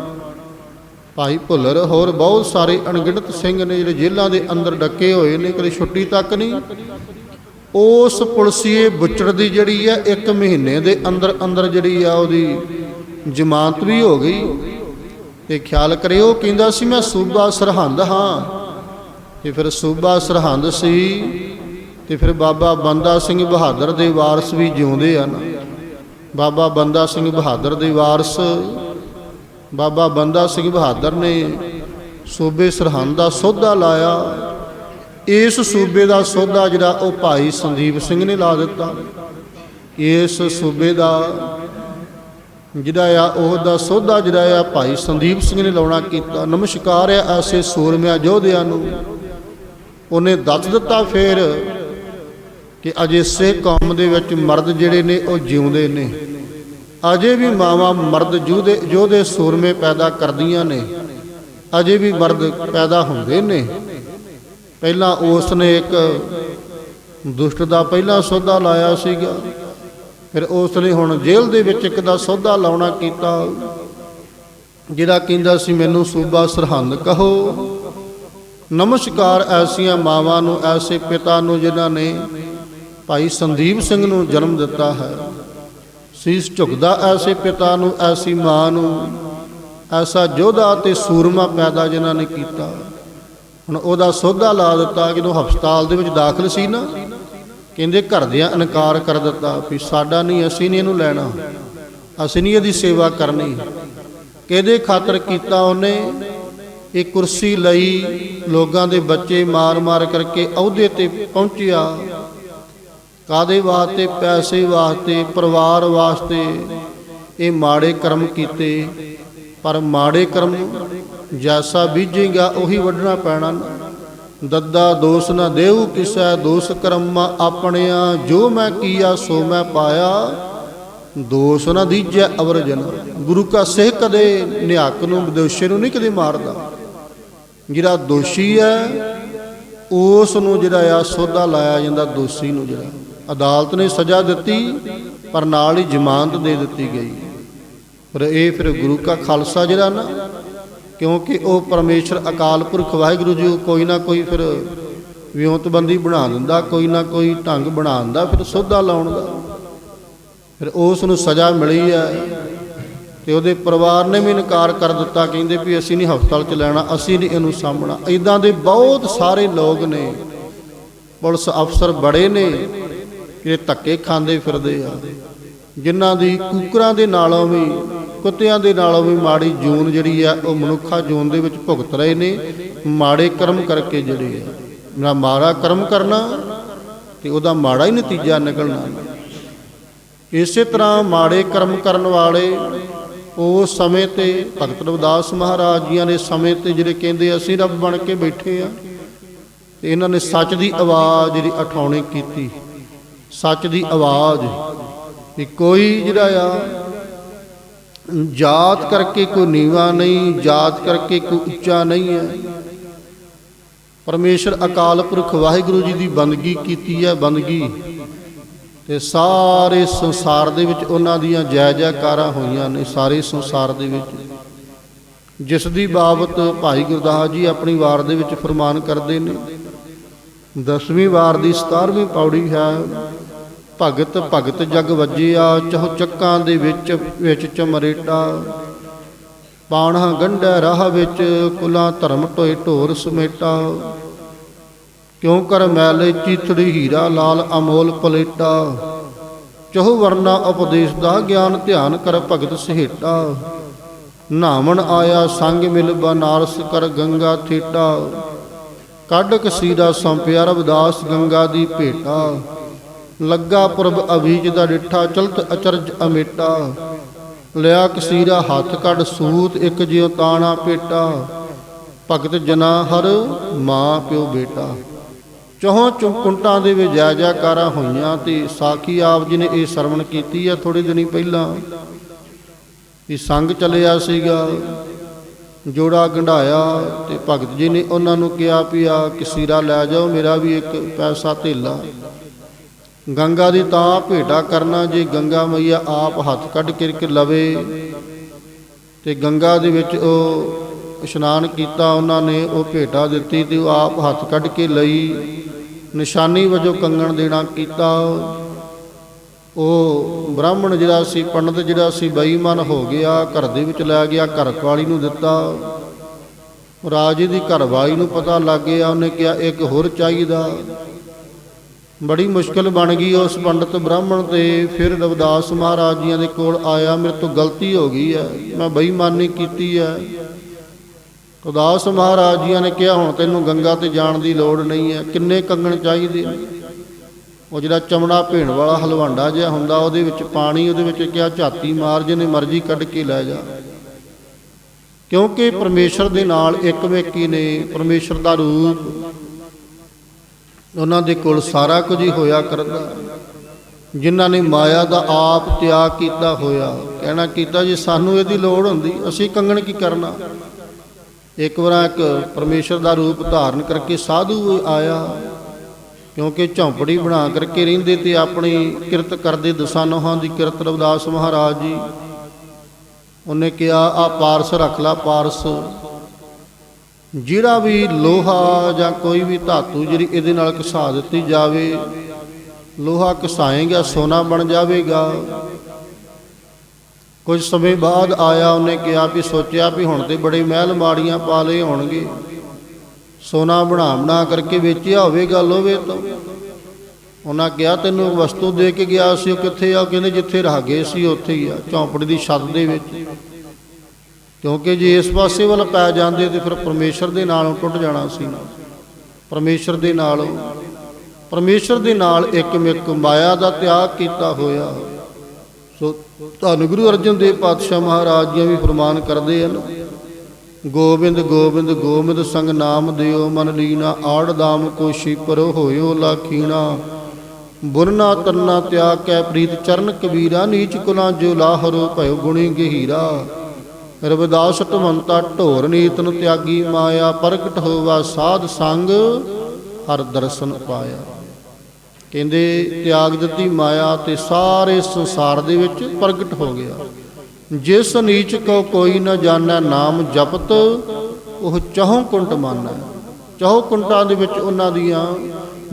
ਭਾਈ ਭੁੱਲਰ, ਹੋਰ ਬਹੁਤ ਸਾਰੇ ਅਣਗਿਣਤ ਸਿੰਘ ਨੇ ਜਿਹੜੇ ਜੇਲ੍ਹਾਂ ਦੇ ਅੰਦਰ ਡੱਕੇ ਹੋਏ ਨੇ, ਕਦੇ ਛੁੱਟੀ ਤੱਕ ਨਹੀਂ। ਉਸ ਪੁਲਸੀਏ ਬੁੱਚੜ ਦੀ ਜਿਹੜੀ ਆ, ਇੱਕ ਮਹੀਨੇ ਦੇ ਅੰਦਰ ਅੰਦਰ ਜਿਹੜੀ ਆ, ਉਹਦੀ ਜ਼ਮਾਨਤ ਵੀ ਹੋ ਗਈ। ਤੇ ਖਿਆਲ ਕਰਿਓ, ਕਹਿੰਦਾ ਸੀ, ਮੈਂ ਸੂਬਾ ਸਰਹੰਦ ਹਾਂ। ਤੇ ਫਿਰ ਸੂਬਾ ਸਰਹੰਦ ਸੀ, ਤੇ ਫਿਰ ਬਾਬਾ ਬੰਦਾ ਸਿੰਘ ਬਹਾਦਰ ਦੇ ਵਾਰਸ ਵੀ ਜਿਉਂਦੇ ਆ ਨਾ ਬਾਬਾ ਬੰਦਾ ਸਿੰਘ ਬਹਾਦਰ ਦੇ ਵਾਰਸ ਬਾਬਾ ਬੰਦਾ ਸਿੰਘ ਬਹਾਦਰ ਨੇ ਸੂਬੇ ਸਰਹੰਦ ਦਾ ਸੋਧਾ ਲਾਇਆ। ਇਸ ਸੂਬੇ ਦਾ ਸੋਧਾ ਜਿਹੜਾ ਉਹ ਭਾਈ ਸੰਦੀਪ ਸਿੰਘ ਨੇ ਲਾ ਦਿੱਤਾ। ਇਸ ਸੂਬੇ ਦਾ ਜਿਹੜਾ ਆ, ਉਹ ਦਾ ਸੋਧਾ ਜਿਹੜਾ ਆ, ਭਾਈ ਸੰਦੀਪ ਸਿੰਘ ਨੇ ਲਾਉਣਾ ਕੀਤਾ। ਨਮਸਕਾਰ ਆ ਐਸੇ ਸੂਰਮਿਆਂ ਯੋਧਿਆਂ ਨੂੰ। ਉਹਨੇ ਦੱਸ ਦਿੱਤਾ ਫੇਰ ਕਿ ਅਜੇ ਸੇ ਕੌਮ ਦੇ ਵਿੱਚ ਮਰਦ ਜਿਹੜੇ ਨੇ, ਉਹ ਜਿਉਂਦੇ ਨੇ। ਅਜੇ ਵੀ ਮਾਵਾਂ ਮਰਦ ਜੂਦੇ ਯੋਧੇ ਸੂਰਮੇ ਪੈਦਾ ਕਰਦੀਆਂ ਨੇ। ਅਜੇ ਵੀ ਮਰਦ ਪੈਦਾ ਹੁੰਦੇ ਨੇ। ਪਹਿਲਾਂ ਉਸ ਨੇ ਇੱਕ ਦੁਸ਼ਟ ਦਾ ਪਹਿਲਾ ਸੌਦਾ ਲਾਇਆ ਸੀਗਾ। ਫਿਰ ਉਸ ਨੇ ਹੁਣ ਜੇਲ੍ਹ ਦੇ ਵਿੱਚ ਇੱਕ ਦਾ ਸੌਦਾ ਲਾਉਣਾ ਕੀਤਾ, ਜਿਹੜਾ ਕਹਿੰਦਾ ਸੀ, ਮੈਨੂੰ ਸੂਬਾ ਸਰਹੰਦ ਕਹੋ। ਨਮਸਕਾਰ ਐਸੀਆਂ ਮਾਵਾਂ ਨੂੰ, ਐਸੇ ਪਿਤਾ ਨੂੰ ਜਿਨ੍ਹਾਂ ਨੇ ਭਾਈ ਸੰਦੀਪ ਸਿੰਘ ਨੂੰ ਜਨਮ ਦਿੱਤਾ ਹੈ। ਸੀਸ ਝੁਕਦਾ ਐਸੇ ਪਿਤਾ ਨੂੰ, ਐਸੀ ਮਾਂ ਨੂੰ, ਐਸਾ ਯੋਧਾ ਤੇ ਸੂਰਮਾ ਪੈਦਾ ਜਿਨ੍ਹਾਂ ਨੇ ਕੀਤਾ। ਹੁਣ ਉਹਦਾ ਸੋਧਾ ਲਾ ਦਿੱਤਾ ਜਦੋਂ ਹਸਪਤਾਲ ਦੇ ਵਿੱਚ ਦਾਖਲ ਸੀ ਨਾ, ਕਹਿੰਦੇ ਘਰਦਿਆਂ ਇਨਕਾਰ ਕਰ ਦਿੱਤਾ ਵੀ ਸਾਡਾ ਨਹੀਂ, ਅਸੀਂ ਨਹੀਂ ਇਹਨੂੰ ਲੈਣਾ। ਅਸੀਂ ਨਹੀਂ ਇਹਦੀ ਸੇਵਾ ਕਰਨੀ। ਕਿਹਦੇ ਖਾਤਰ ਕੀਤਾ ਉਹਨੇ? ਇਹ ਕੁਰਸੀ ਲਈ ਲੋਕਾਂ ਦੇ ਬੱਚੇ ਮਾਰ-ਮਾਰ ਕਰਕੇ ਅਹੁਦੇ ਤੇ ਪਹੁੰਚਿਆ। ਕਾਦੇ ਵਾਸਤੇ? ਪੈਸੇ ਵਾਸਤੇ, ਪਰਿਵਾਰ ਵਾਸਤੇ। ਇਹ ਮਾੜੇ ਕਰਮ ਕੀਤੇ। ਪਰ ਮਾੜੇ ਕਰਮ ਜੈਸਾ ਬੀਜੇਗਾ, ਉਹੀ ਵੱਢਣਾ ਪੈਣਾ ਦੱਦਾ ਦੋਸ ਨਾ ਦੇਉ ਕਿਸੈ, ਦੋਸ ਕਰਮ ਆਪਣਿਆ। ਜੋ ਮੈਂ ਕੀਆ, ਸੋ ਮੈਂ ਪਾਇਆ। ਦੋਸ ਨਾ ਦੀਜੈ ਅਵਰਜਨ ਗੁਰੂ ਕਾ ਸਿੱਖ ਕਦੇ ਨਿਹੱਕ ਨੂੰ ਵਿਦੋਸ਼ੇ ਨੂੰ ਨਹੀਂ ਕਦੇ ਮਾਰਦਾ। ਜਿਹੜਾ ਦੋਸ਼ੀ ਹੈ, ਉਸ ਨੂੰ ਜਿਹੜਾ ਆ ਸੋਧਾ ਲਾਇਆ ਜਾਂਦਾ, ਦੋਸ਼ੀ ਨੂੰ ਜਿਹੜਾ। ਅਦਾਲਤ ਨੇ ਸਜ਼ਾ ਦਿੱਤੀ, ਪਰ ਨਾਲ ਹੀ ਜ਼ਮਾਨਤ ਦੇ ਦਿੱਤੀ ਗਈ। ਪਰ ਇਹ ਫਿਰ ਗੁਰੂ ਕਾ ਖਾਲਸਾ ਜਿਹੜਾ ਨਾ, ਕਿਉਂਕਿ ਉਹ ਪਰਮੇਸ਼ਰ ਅਕਾਲ ਪੁਰਖ ਵਾਹਿਗੁਰੂ ਜੀ ਕੋਈ ਨਾ ਕੋਈ ਫਿਰ ਵਿਉਂਤਬੰਦੀ ਬਣਾ ਦਿੰਦਾ, ਕੋਈ ਨਾ ਕੋਈ ਢੰਗ ਬਣਾ ਦਿੰਦਾ, ਫਿਰ ਸੋਧਾ ਲਾਉਣ ਦਾ। ਫਿਰ ਉਸ ਨੂੰ ਸਜ਼ਾ ਮਿਲੀ ਹੈ ਤੇ ਉਹਦੇ ਪਰਿਵਾਰ ਨੇ ਵੀ ਇਨਕਾਰ ਕਰ ਦਿੱਤਾ, ਕਹਿੰਦੇ ਵੀ ਅਸੀਂ ਨਹੀਂ ਹਸਪਤਾਲ ਚ ਲੈਣਾ, ਅਸੀਂ ਨਹੀਂ ਇਹਨੂੰ ਸਾਂਭਣਾ। ਇਦਾਂ ਦੇ ਬਹੁਤ ਸਾਰੇ ਲੋਕ ਨੇ, ਪੁਲਿਸ ਅਫਸਰ ਬੜੇ ਨੇ ਕਿ ਧੱਕੇ ਖਾਂਦੇ ਫਿਰਦੇ ਆ। ਜਿਨ੍ਹਾਂ ਦੀ ਕੁਕਰਾਂ ਦੇ ਨਾਲੋਂ ਵੀ, ਕੁੱਤਿਆਂ ਦੇ ਨਾਲੋਂ ਵੀ ਮਾੜੀ ਜੂਨ ਜਿਹੜੀ ਆ, ਉਹ ਮਨੁੱਖਾ ਜੂਨ ਦੇ ਵਿੱਚ ਭੁਗਤ ਰਹੇ ਨੇ। ਮਾੜੇ ਕਰਮ ਕਰਕੇ ਜਿਹੜੇ ਆ, ਨਾ ਮਾੜਾ ਕਰਮ ਕਰਨਾ ਤੇ ਉਹਦਾ ਮਾੜਾ ਹੀ ਨਤੀਜਾ ਨਿਕਲਣਾ। ਇਸੇ ਤਰ੍ਹਾਂ ਮਾੜੇ ਕਰਮ ਕਰਨ ਵਾਲੇ ਉਸ ਸਮੇਂ ਤੇ ਭਗਤ ਰਵਿਦਾਸ ਮਹਾਰਾਜ ਜੀਆਂ ਦੇ ਸਮੇਂ ਤੇ ਜਿਹੜੇ ਕਹਿੰਦੇ ਅਸੀਂ ਰੱਬ ਬਣ ਕੇ ਬੈਠੇ ਆ, ਤੇ ਇਹਨਾਂ ਨੇ ਸੱਚ ਦੀ ਆਵਾਜ਼ ਜਿਹੜੀ ਉਠਾਉਣੀ ਕੀਤੀ। ਸੱਚ ਦੀ ਆਵਾਜ਼। ਵੀ ਕੋਈ ਜਿਹੜਾ ਆ, ਜਾਤ ਕਰਕੇ ਕੋਈ ਨੀਵਾ ਨਹੀਂ, ਜਾਤ ਕਰਕੇ ਕੋਈ ਉੱਚਾ ਨਹੀਂ ਹੈ। ਪਰਮੇਸ਼ਰ ਅਕਾਲ ਪੁਰਖ ਵਾਹਿਗੁਰੂ ਜੀ ਦੀ ਬੰਦਗੀ ਕੀਤੀ ਹੈ, ਬੰਦਗੀ। ਤੇ ਸਾਰੇ ਸੰਸਾਰ ਦੇ ਵਿੱਚ ਉਹਨਾਂ ਦੀਆਂ ਜੈ ਜੈਕਾਰਾਂ ਹੋਈਆਂ ਨੇ, ਸਾਰੇ ਸੰਸਾਰ ਦੇ ਵਿੱਚ। ਜਿਸ ਦੀ ਬਾਬਤ ਭਾਈ ਗੁਰਦਾਸ ਜੀ ਆਪਣੀ ਵਾਰ ਦੇ ਵਿੱਚ ਫਰਮਾਨ ਕਰਦੇ ਨੇ, ਦਸਵੀਂ ਵਾਰ ਦੀ 17ਵੀਂ ਪੌੜੀ ਹੈ। ਭਗਤ ਭਗਤ ਜਗ ਵੱਜਿਆ, ਚਹੁ ਚੱਕਾਂ ਦੇ ਵਿੱਚ ਵਿੱਚ ਚਮਰੇਟਾ। ਪਾਣਾ ਗੰਢੈ ਰਾਹ ਵਿੱਚ, ਕੁਲਾ ਧਰਮ ਟੋਏ ਢੋਰ ਸਮੇਟਾ। ਕਿਉਂ ਕਰ ਮੈਲੇ ਚੀਥੜੀ ਹੀਰਾ ਲਾਲ ਅਮੋਲ ਪਲੇਟਾ? ਚਹੁ ਵਰਨਾ ਉਪਦੇਸ਼ ਦਾ ਗਿਆਨ ਧਿਆਨ ਕਰ ਭਗਤ ਸਹੇਟਾ। ਨਾਵਣ ਆਇਆ ਸੰਗ ਮਿਲ ਬਨਾਰਸ ਕਰ ਗੰਗਾ ਥੇਟਾ। ਕੱਢ ਕਸੀਦਾ ਸੰਪਿਆ ਰਵਿਦਾਸ ਗੰਗਾ ਦੀ ਭੇਟਾ। ਲੱਗਾ ਪੁਰਬ ਅਵੀਜ ਦਾ ਡਿੱਠਾ, ਚਲਤ ਅਚਰਜ ਅਮੇਟਾ। ਲਿਆ ਕਸੀਰਾ ਹੱਥ ਕੱਢ, ਸੂਤ ਇੱਕ ਜਿਉ ਤਾਣਾ ਪੇਟਾ। ਭਗਤ ਜਨਾ ਹਰ ਮਾਂ ਪਿਓ ਬੇਟਾ। ਚੌਹਾਂ ਚੁੰਕੁੰਟਾਂ ਦੇ ਵਿੱਚ ਜੈ ਜੈਕਾਰਾਂ ਹੋਈਆਂ ਤੇ ਸਾਖੀ ਆਪ ਜੀ ਨੇ ਇਹ ਸਰਵਣ ਕੀਤੀ ਆ ਥੋੜੇ ਦਿਨੀ ਪਹਿਲਾਂ। ਇਹ ਸੰਗ ਚੱਲਿਆ ਸੀਗਾ, ਜੋੜਾ ਗੰਢਾਇਆ ਤੇ ਭਗਤ ਜੀ ਨੇ ਉਹਨਾਂ ਨੂੰ ਕਿਹਾ ਵੀ ਆ ਕਸੀਰਾ ਲੈ ਜਾਓ, ਮੇਰਾ ਵੀ ਇੱਕ ਪੈਸਾ ਧੇਲਾ। ਗੰਗਾ ਦੀ ਤਾਂ ਭੇਟਾ ਕਰਨਾ ਜੇ ਗੰਗਾ ਮਈਆ ਆਪ ਹੱਥ ਕੱਢ ਕੇ ਲਵੇ। ਤੇ ਗੰਗਾ ਦੇ ਵਿੱਚ ਉਹ ਇਸ਼ਨਾਨ ਕੀਤਾ, ਉਹਨਾਂ ਨੇ ਉਹ ਭੇਟਾ ਦਿੱਤੀ ਤੇ ਉਹ ਆਪ ਹੱਥ ਕੱਢ ਕੇ ਲਈ। ਨਿਸ਼ਾਨੀ ਵਜੋਂ ਕੰਗਣ ਦੇਣਾ ਕੀਤਾ। ਉਹ ਬ੍ਰਾਹਮਣ ਜਿਹੜਾ ਸੀ, ਪੰਡਤ ਜਿਹੜਾ ਸੀ, ਬੇਈਮਾਨ ਹੋ ਗਿਆ, ਘਰ ਦੇ ਵਿੱਚ ਲੈ ਗਿਆ, ਘਰ ਵਾਲੀ ਨੂੰ ਦਿੱਤਾ। ਰਾਜੇ ਦੀ ਘਰਵਾਲੀ ਨੂੰ ਪਤਾ ਲੱਗ ਗਿਆ, ਉਹਨੇ ਕਿਹਾ, ਇੱਕ ਹੋਰ ਚਾਹੀਦਾ। ਬੜੀ ਮੁਸ਼ਕਲ ਬਣ ਗਈ ਉਸ ਪੰਡਤ ਬ੍ਰਾਹਮਣ ਤੇ। ਫਿਰ ਰਵਿਦਾਸ ਮਹਾਰਾਜ ਜੀਆਂ ਦੇ ਕੋਲ ਆਇਆ, ਮੇਰੇ ਤੋਂ ਗਲਤੀ ਹੋ ਗਈ ਹੈ। ਮੈਂ ਬੇਈਮਾਨੀ ਕੀਤੀ ਹੈ। ਉਦਾਸ ਮਹਾਰਾਜ ਜੀਆਂ ਨੇ ਕਿਹਾ, ਹੁਣ ਤੈਨੂੰ ਗੰਗਾ ਤੇ ਜਾਣ ਦੀ ਲੋੜ ਨਹੀਂ ਹੈ। ਕਿੰਨੇ ਕੰਗਣ ਚਾਹੀਦੇ? ਉਹ ਜਿਹੜਾ ਚਮੜਾ ਭੇਣ ਵਾਲਾ ਹਲਵਾਂਡਾ ਜਿਹਾ ਹੁੰਦਾ, ਉਹਦੇ ਵਿੱਚ ਪਾਣੀ, ਉਹਦੇ ਵਿੱਚ ਕਿਹਾ, ਝਾਤੀ ਮਾਰ, ਜਿਹਨੇ ਮਰਜ਼ੀ ਕੱਢ ਕੇ ਲੈ ਜਾ। ਕਿਉਂਕਿ ਪਰਮੇਸ਼ਰ ਦੇ ਨਾਲ ਇੱਕ ਵਿਅਕਤੀ ਨੇ, ਪਰਮੇਸ਼ਰ ਦਾ ਰੂਪ ਉਹਨਾਂ ਦੇ ਕੋਲ ਸਾਰਾ ਕੁਝ ਹੀ ਹੋਇਆ ਕਰਦਾ। ਜਿਨ੍ਹਾਂ ਨੇ ਮਾਇਆ ਦਾ ਆਪ ਤਿਆਗ ਕੀਤਾ ਹੋਇਆ, ਕਹਿਣਾ ਕੀਤਾ ਜੀ, ਸਾਨੂੰ ਇਹਦੀ ਲੋੜ ਹੁੰਦੀ, ਅਸੀਂ ਕੰਗਣ ਕੀ ਕਰਨਾ? ਇੱਕ ਵਾਰ ਇੱਕ ਪਰਮੇਸ਼ਰ ਦਾ ਰੂਪ ਧਾਰਨ ਕਰਕੇ ਸਾਧੂ ਆਇਆ, ਕਿਉਂਕਿ ਝੌਂਪੜੀ ਬਣਾ ਕਰਕੇ ਰਹਿੰਦੇ ਤੇ ਆਪਣੀ ਕਿਰਤ ਕਰਦੇ ਦਸਾਨੋਹਾਂ ਦੀ ਕਿਰਤ, ਰਵਦਾਸ ਮਹਾਰਾਜ ਜੀ। ਉਹਨੇ ਕਿਹਾ ਆ ਪਾਰਸ ਰੱਖ ਲਾ, ਪਾਰਸ। ਜਿਹੜਾ ਵੀ ਲੋਹਾ ਜਾਂ ਕੋਈ ਵੀ ਧਾਤੂ ਜਿਹੜੀ ਇਹਦੇ ਨਾਲ ਘਸਾ ਦਿੱਤੀ ਜਾਵੇ, ਲੋਹਾ ਘਸਾਏਗਾ, ਸੋਨਾ ਬਣ ਜਾਵੇਗਾ। ਕੁਝ ਸਮੇਂ ਬਾਅਦ ਆਇਆ, ਉਹਨੇ ਕਿਹਾ ਵੀ, ਸੋਚਿਆ ਵੀ ਹੁਣ ਤੇ ਬੜੇ ਮਹਿਲ ਮਾੜੀਆਂ ਪਾ ਲਏ ਹੋਣਗੇ। ਸੋਨਾ ਬਣਾ ਬਣਾ ਕਰਕੇ ਵੇਚਿਆ ਹੋਵੇਗਾ ਲੋਵੇ ਤੋਂ। ਉਹਨਾਂ ਕਿਹਾ, ਤੈਨੂੰ ਵਸਤੂ ਦੇ ਕੇ ਗਿਆ ਸੀ, ਉਹ ਕਿੱਥੇ ਆ? ਉਹ ਕਹਿੰਦੇ, ਜਿੱਥੇ ਰਹ ਗਏ ਸੀ, ਉੱਥੇ ਹੀ ਆ, ਝੌਂਪੜੀ ਦੀ ਛੱਤ ਦੇ ਵਿੱਚ। ਕਿਉਂਕਿ ਜੇ ਇਸ ਪਾਸੇ ਵੱਲ ਪੈ ਜਾਂਦੇ ਤੇ ਫਿਰ ਪਰਮੇਸ਼ਰ ਦੇ ਨਾਲੋਂ ਟੁੱਟ ਜਾਣਾ ਸੀ। ਪਰਮੇਸ਼ਰ ਦੇ ਨਾਲ, ਪਰਮੇਸ਼ਰ ਦੇ ਨਾਲ ਇੱਕ ਮਿੱਕ ਮਾਇਆ ਦਾ ਤਿਆਗ ਕੀਤਾ ਹੋਇਆ। ਸੋ ਧੰਨ ਗੁਰੂ ਅਰਜਨ ਦੇਵ ਪਾਤਸ਼ਾਹ ਮਹਾਰਾਜ ਜੀ ਵੀ ਫਰਮਾਨ ਕਰਦੇ ਹਨ, ਗੋਬਿੰਦ ਗੋਬਿੰਦ ਗੋਬਿੰਦ ਸੰਗ ਨਾਮ ਦਿਓ, ਮਨ ਲੀਨਾ, ਆੜ ਦਾਮ ਕੋਸ਼ੀ ਪਰੋ ਹੋਇਓ, ਲਾਖੀਣਾ। ਬੁਰਨਾ ਤਰਨਾ, ਤਿਆਗ ਕੈ ਪ੍ਰੀਤ ਚਰਨ ਕਬੀਰਾ, ਨੀਚ ਕੁਲਾਂ ਜੋ ਲਾਹਰੋ ਭਇਓ, ਗੁਣੀ ਗਹੀਰਾ। ਰਵਿਦਾਸ ਧਮੰਤਾ ਢੋਰ ਨੀਤਨ ਤਿਆਗੀ ਮਾਇਆ, ਪ੍ਰਗਟ ਹੋਵਾ ਸਾਧ ਸੰਗ, ਹਰ ਦਰਸ਼ਨ ਪਾਇਆ। ਕਹਿੰਦੇ, ਤਿਆਗ ਦਿੱਤੀ ਮਾਇਆ ਤੇ ਸਾਰੇ ਸੰਸਾਰ ਦੇ ਵਿੱਚ ਪ੍ਰਗਟ ਹੋ ਗਿਆ। ਜਿਸ ਨੀਚ ਕੋ ਕੋਈ ਨਾ ਜਾਣੈ ਨਾਮ ਜਪਤ, ਉਹ ਚਹੋਂ ਕੁੰਟ ਮਾਨੈ ਚਹੋਂ ਕੁੰਟਾਂ ਦੇ ਵਿੱਚ ਉਹਨਾਂ ਦੀਆਂ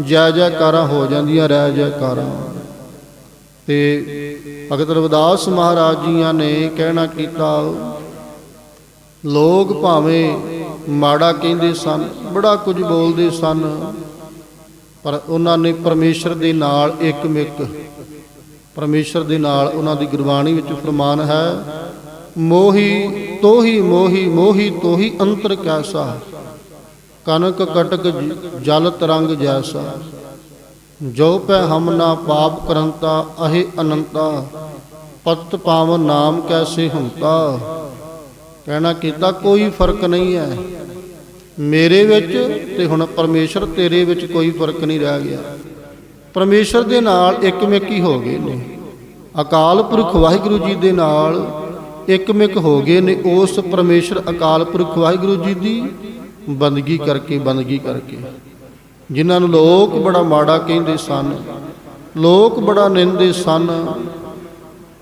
ਜੈ ਜੈਕਾਰਾਂ ਹੋ ਜਾਂਦੀਆਂ, ਰਹਿ ਜੈਕਾਰਾਂ। ਤੇ ਭਗਤ ਰਵਿਦਾਸ ਮਹਾਰਾਜ ਜੀਆਂ ਨੇ ਕਹਿਣਾ ਕੀਤਾ ਲੋਕ ਭਾਵੇਂ ਮਾੜਾ ਕਹਿੰਦੇ ਸਨ, ਬੜਾ ਕੁਝ ਬੋਲਦੇ ਸਨ, ਪਰ ਉਹਨਾਂ ਨੇ ਪਰਮੇਸ਼ਰ ਦੇ ਨਾਲ ਇੱਕ ਮਿਕ, ਪਰਮੇਸ਼ਰ ਦੇ ਨਾਲ ਉਹਨਾਂ ਦੀ ਗੁਰਬਾਣੀ ਵਿੱਚ ਫਰਮਾਨ ਹੈ, ਮੋਹੀ ਤੋਹੀ, ਮੋਹੀ ਮੋਹੀ ਤੋਹੀ ਅੰਤਰ ਕੈਸਾ ਕਨਕ ਕਟਕ ਜਲ ਤਰੰਗ ਜੈਸਾ, ਜੋ ਪੈ ਹਮ ਨਾ ਪਾਪ ਕਰੰਤਾ, ਅਹੇ ਅਨੰਤਾ, ਪਤ ਪਾਵਨ ਨਾਮ ਕੈਸੇ ਹੁੰਤਾ। ਕਹਿਣਾ ਕੀਤਾ, ਕੋਈ ਫ਼ਰਕ ਨਹੀਂ ਹੈ। ਮੇਰੇ ਵਿੱਚ ਤੇ ਹੁਣ ਪਰਮੇਸ਼ਰ ਤੇਰੇ ਵਿੱਚ ਕੋਈ ਫ਼ਰਕ ਨਹੀਂ ਰਹਿ ਗਿਆ। ਪਰਮੇਸ਼ਰ ਦੇ ਨਾਲ ਇੱਕਮਿਕ ਹੋ ਗਏ ਨੇ। ਅਕਾਲ ਪੁਰਖ ਵਾਹਿਗੁਰੂ ਜੀ ਦੇ ਨਾਲ ਇੱਕਮਿਕ ਹੋ ਗਏ ਨੇ। ਉਸ ਪਰਮੇਸ਼ਰ ਅਕਾਲ ਪੁਰਖ ਵਾਹਿਗੁਰੂ ਜੀ ਦੀ ਬੰਦਗੀ ਕਰਕੇ ਬੰਦਗੀ ਕਰਕੇ। ਜਿਨ੍ਹਾਂ ਨੂੰ ਲੋਕ ਬੜਾ ਮਾੜਾ ਕਹਿੰਦੇ ਸਨ, ਲੋਕ ਬੜਾ ਨਿੰਦੇ ਸਨ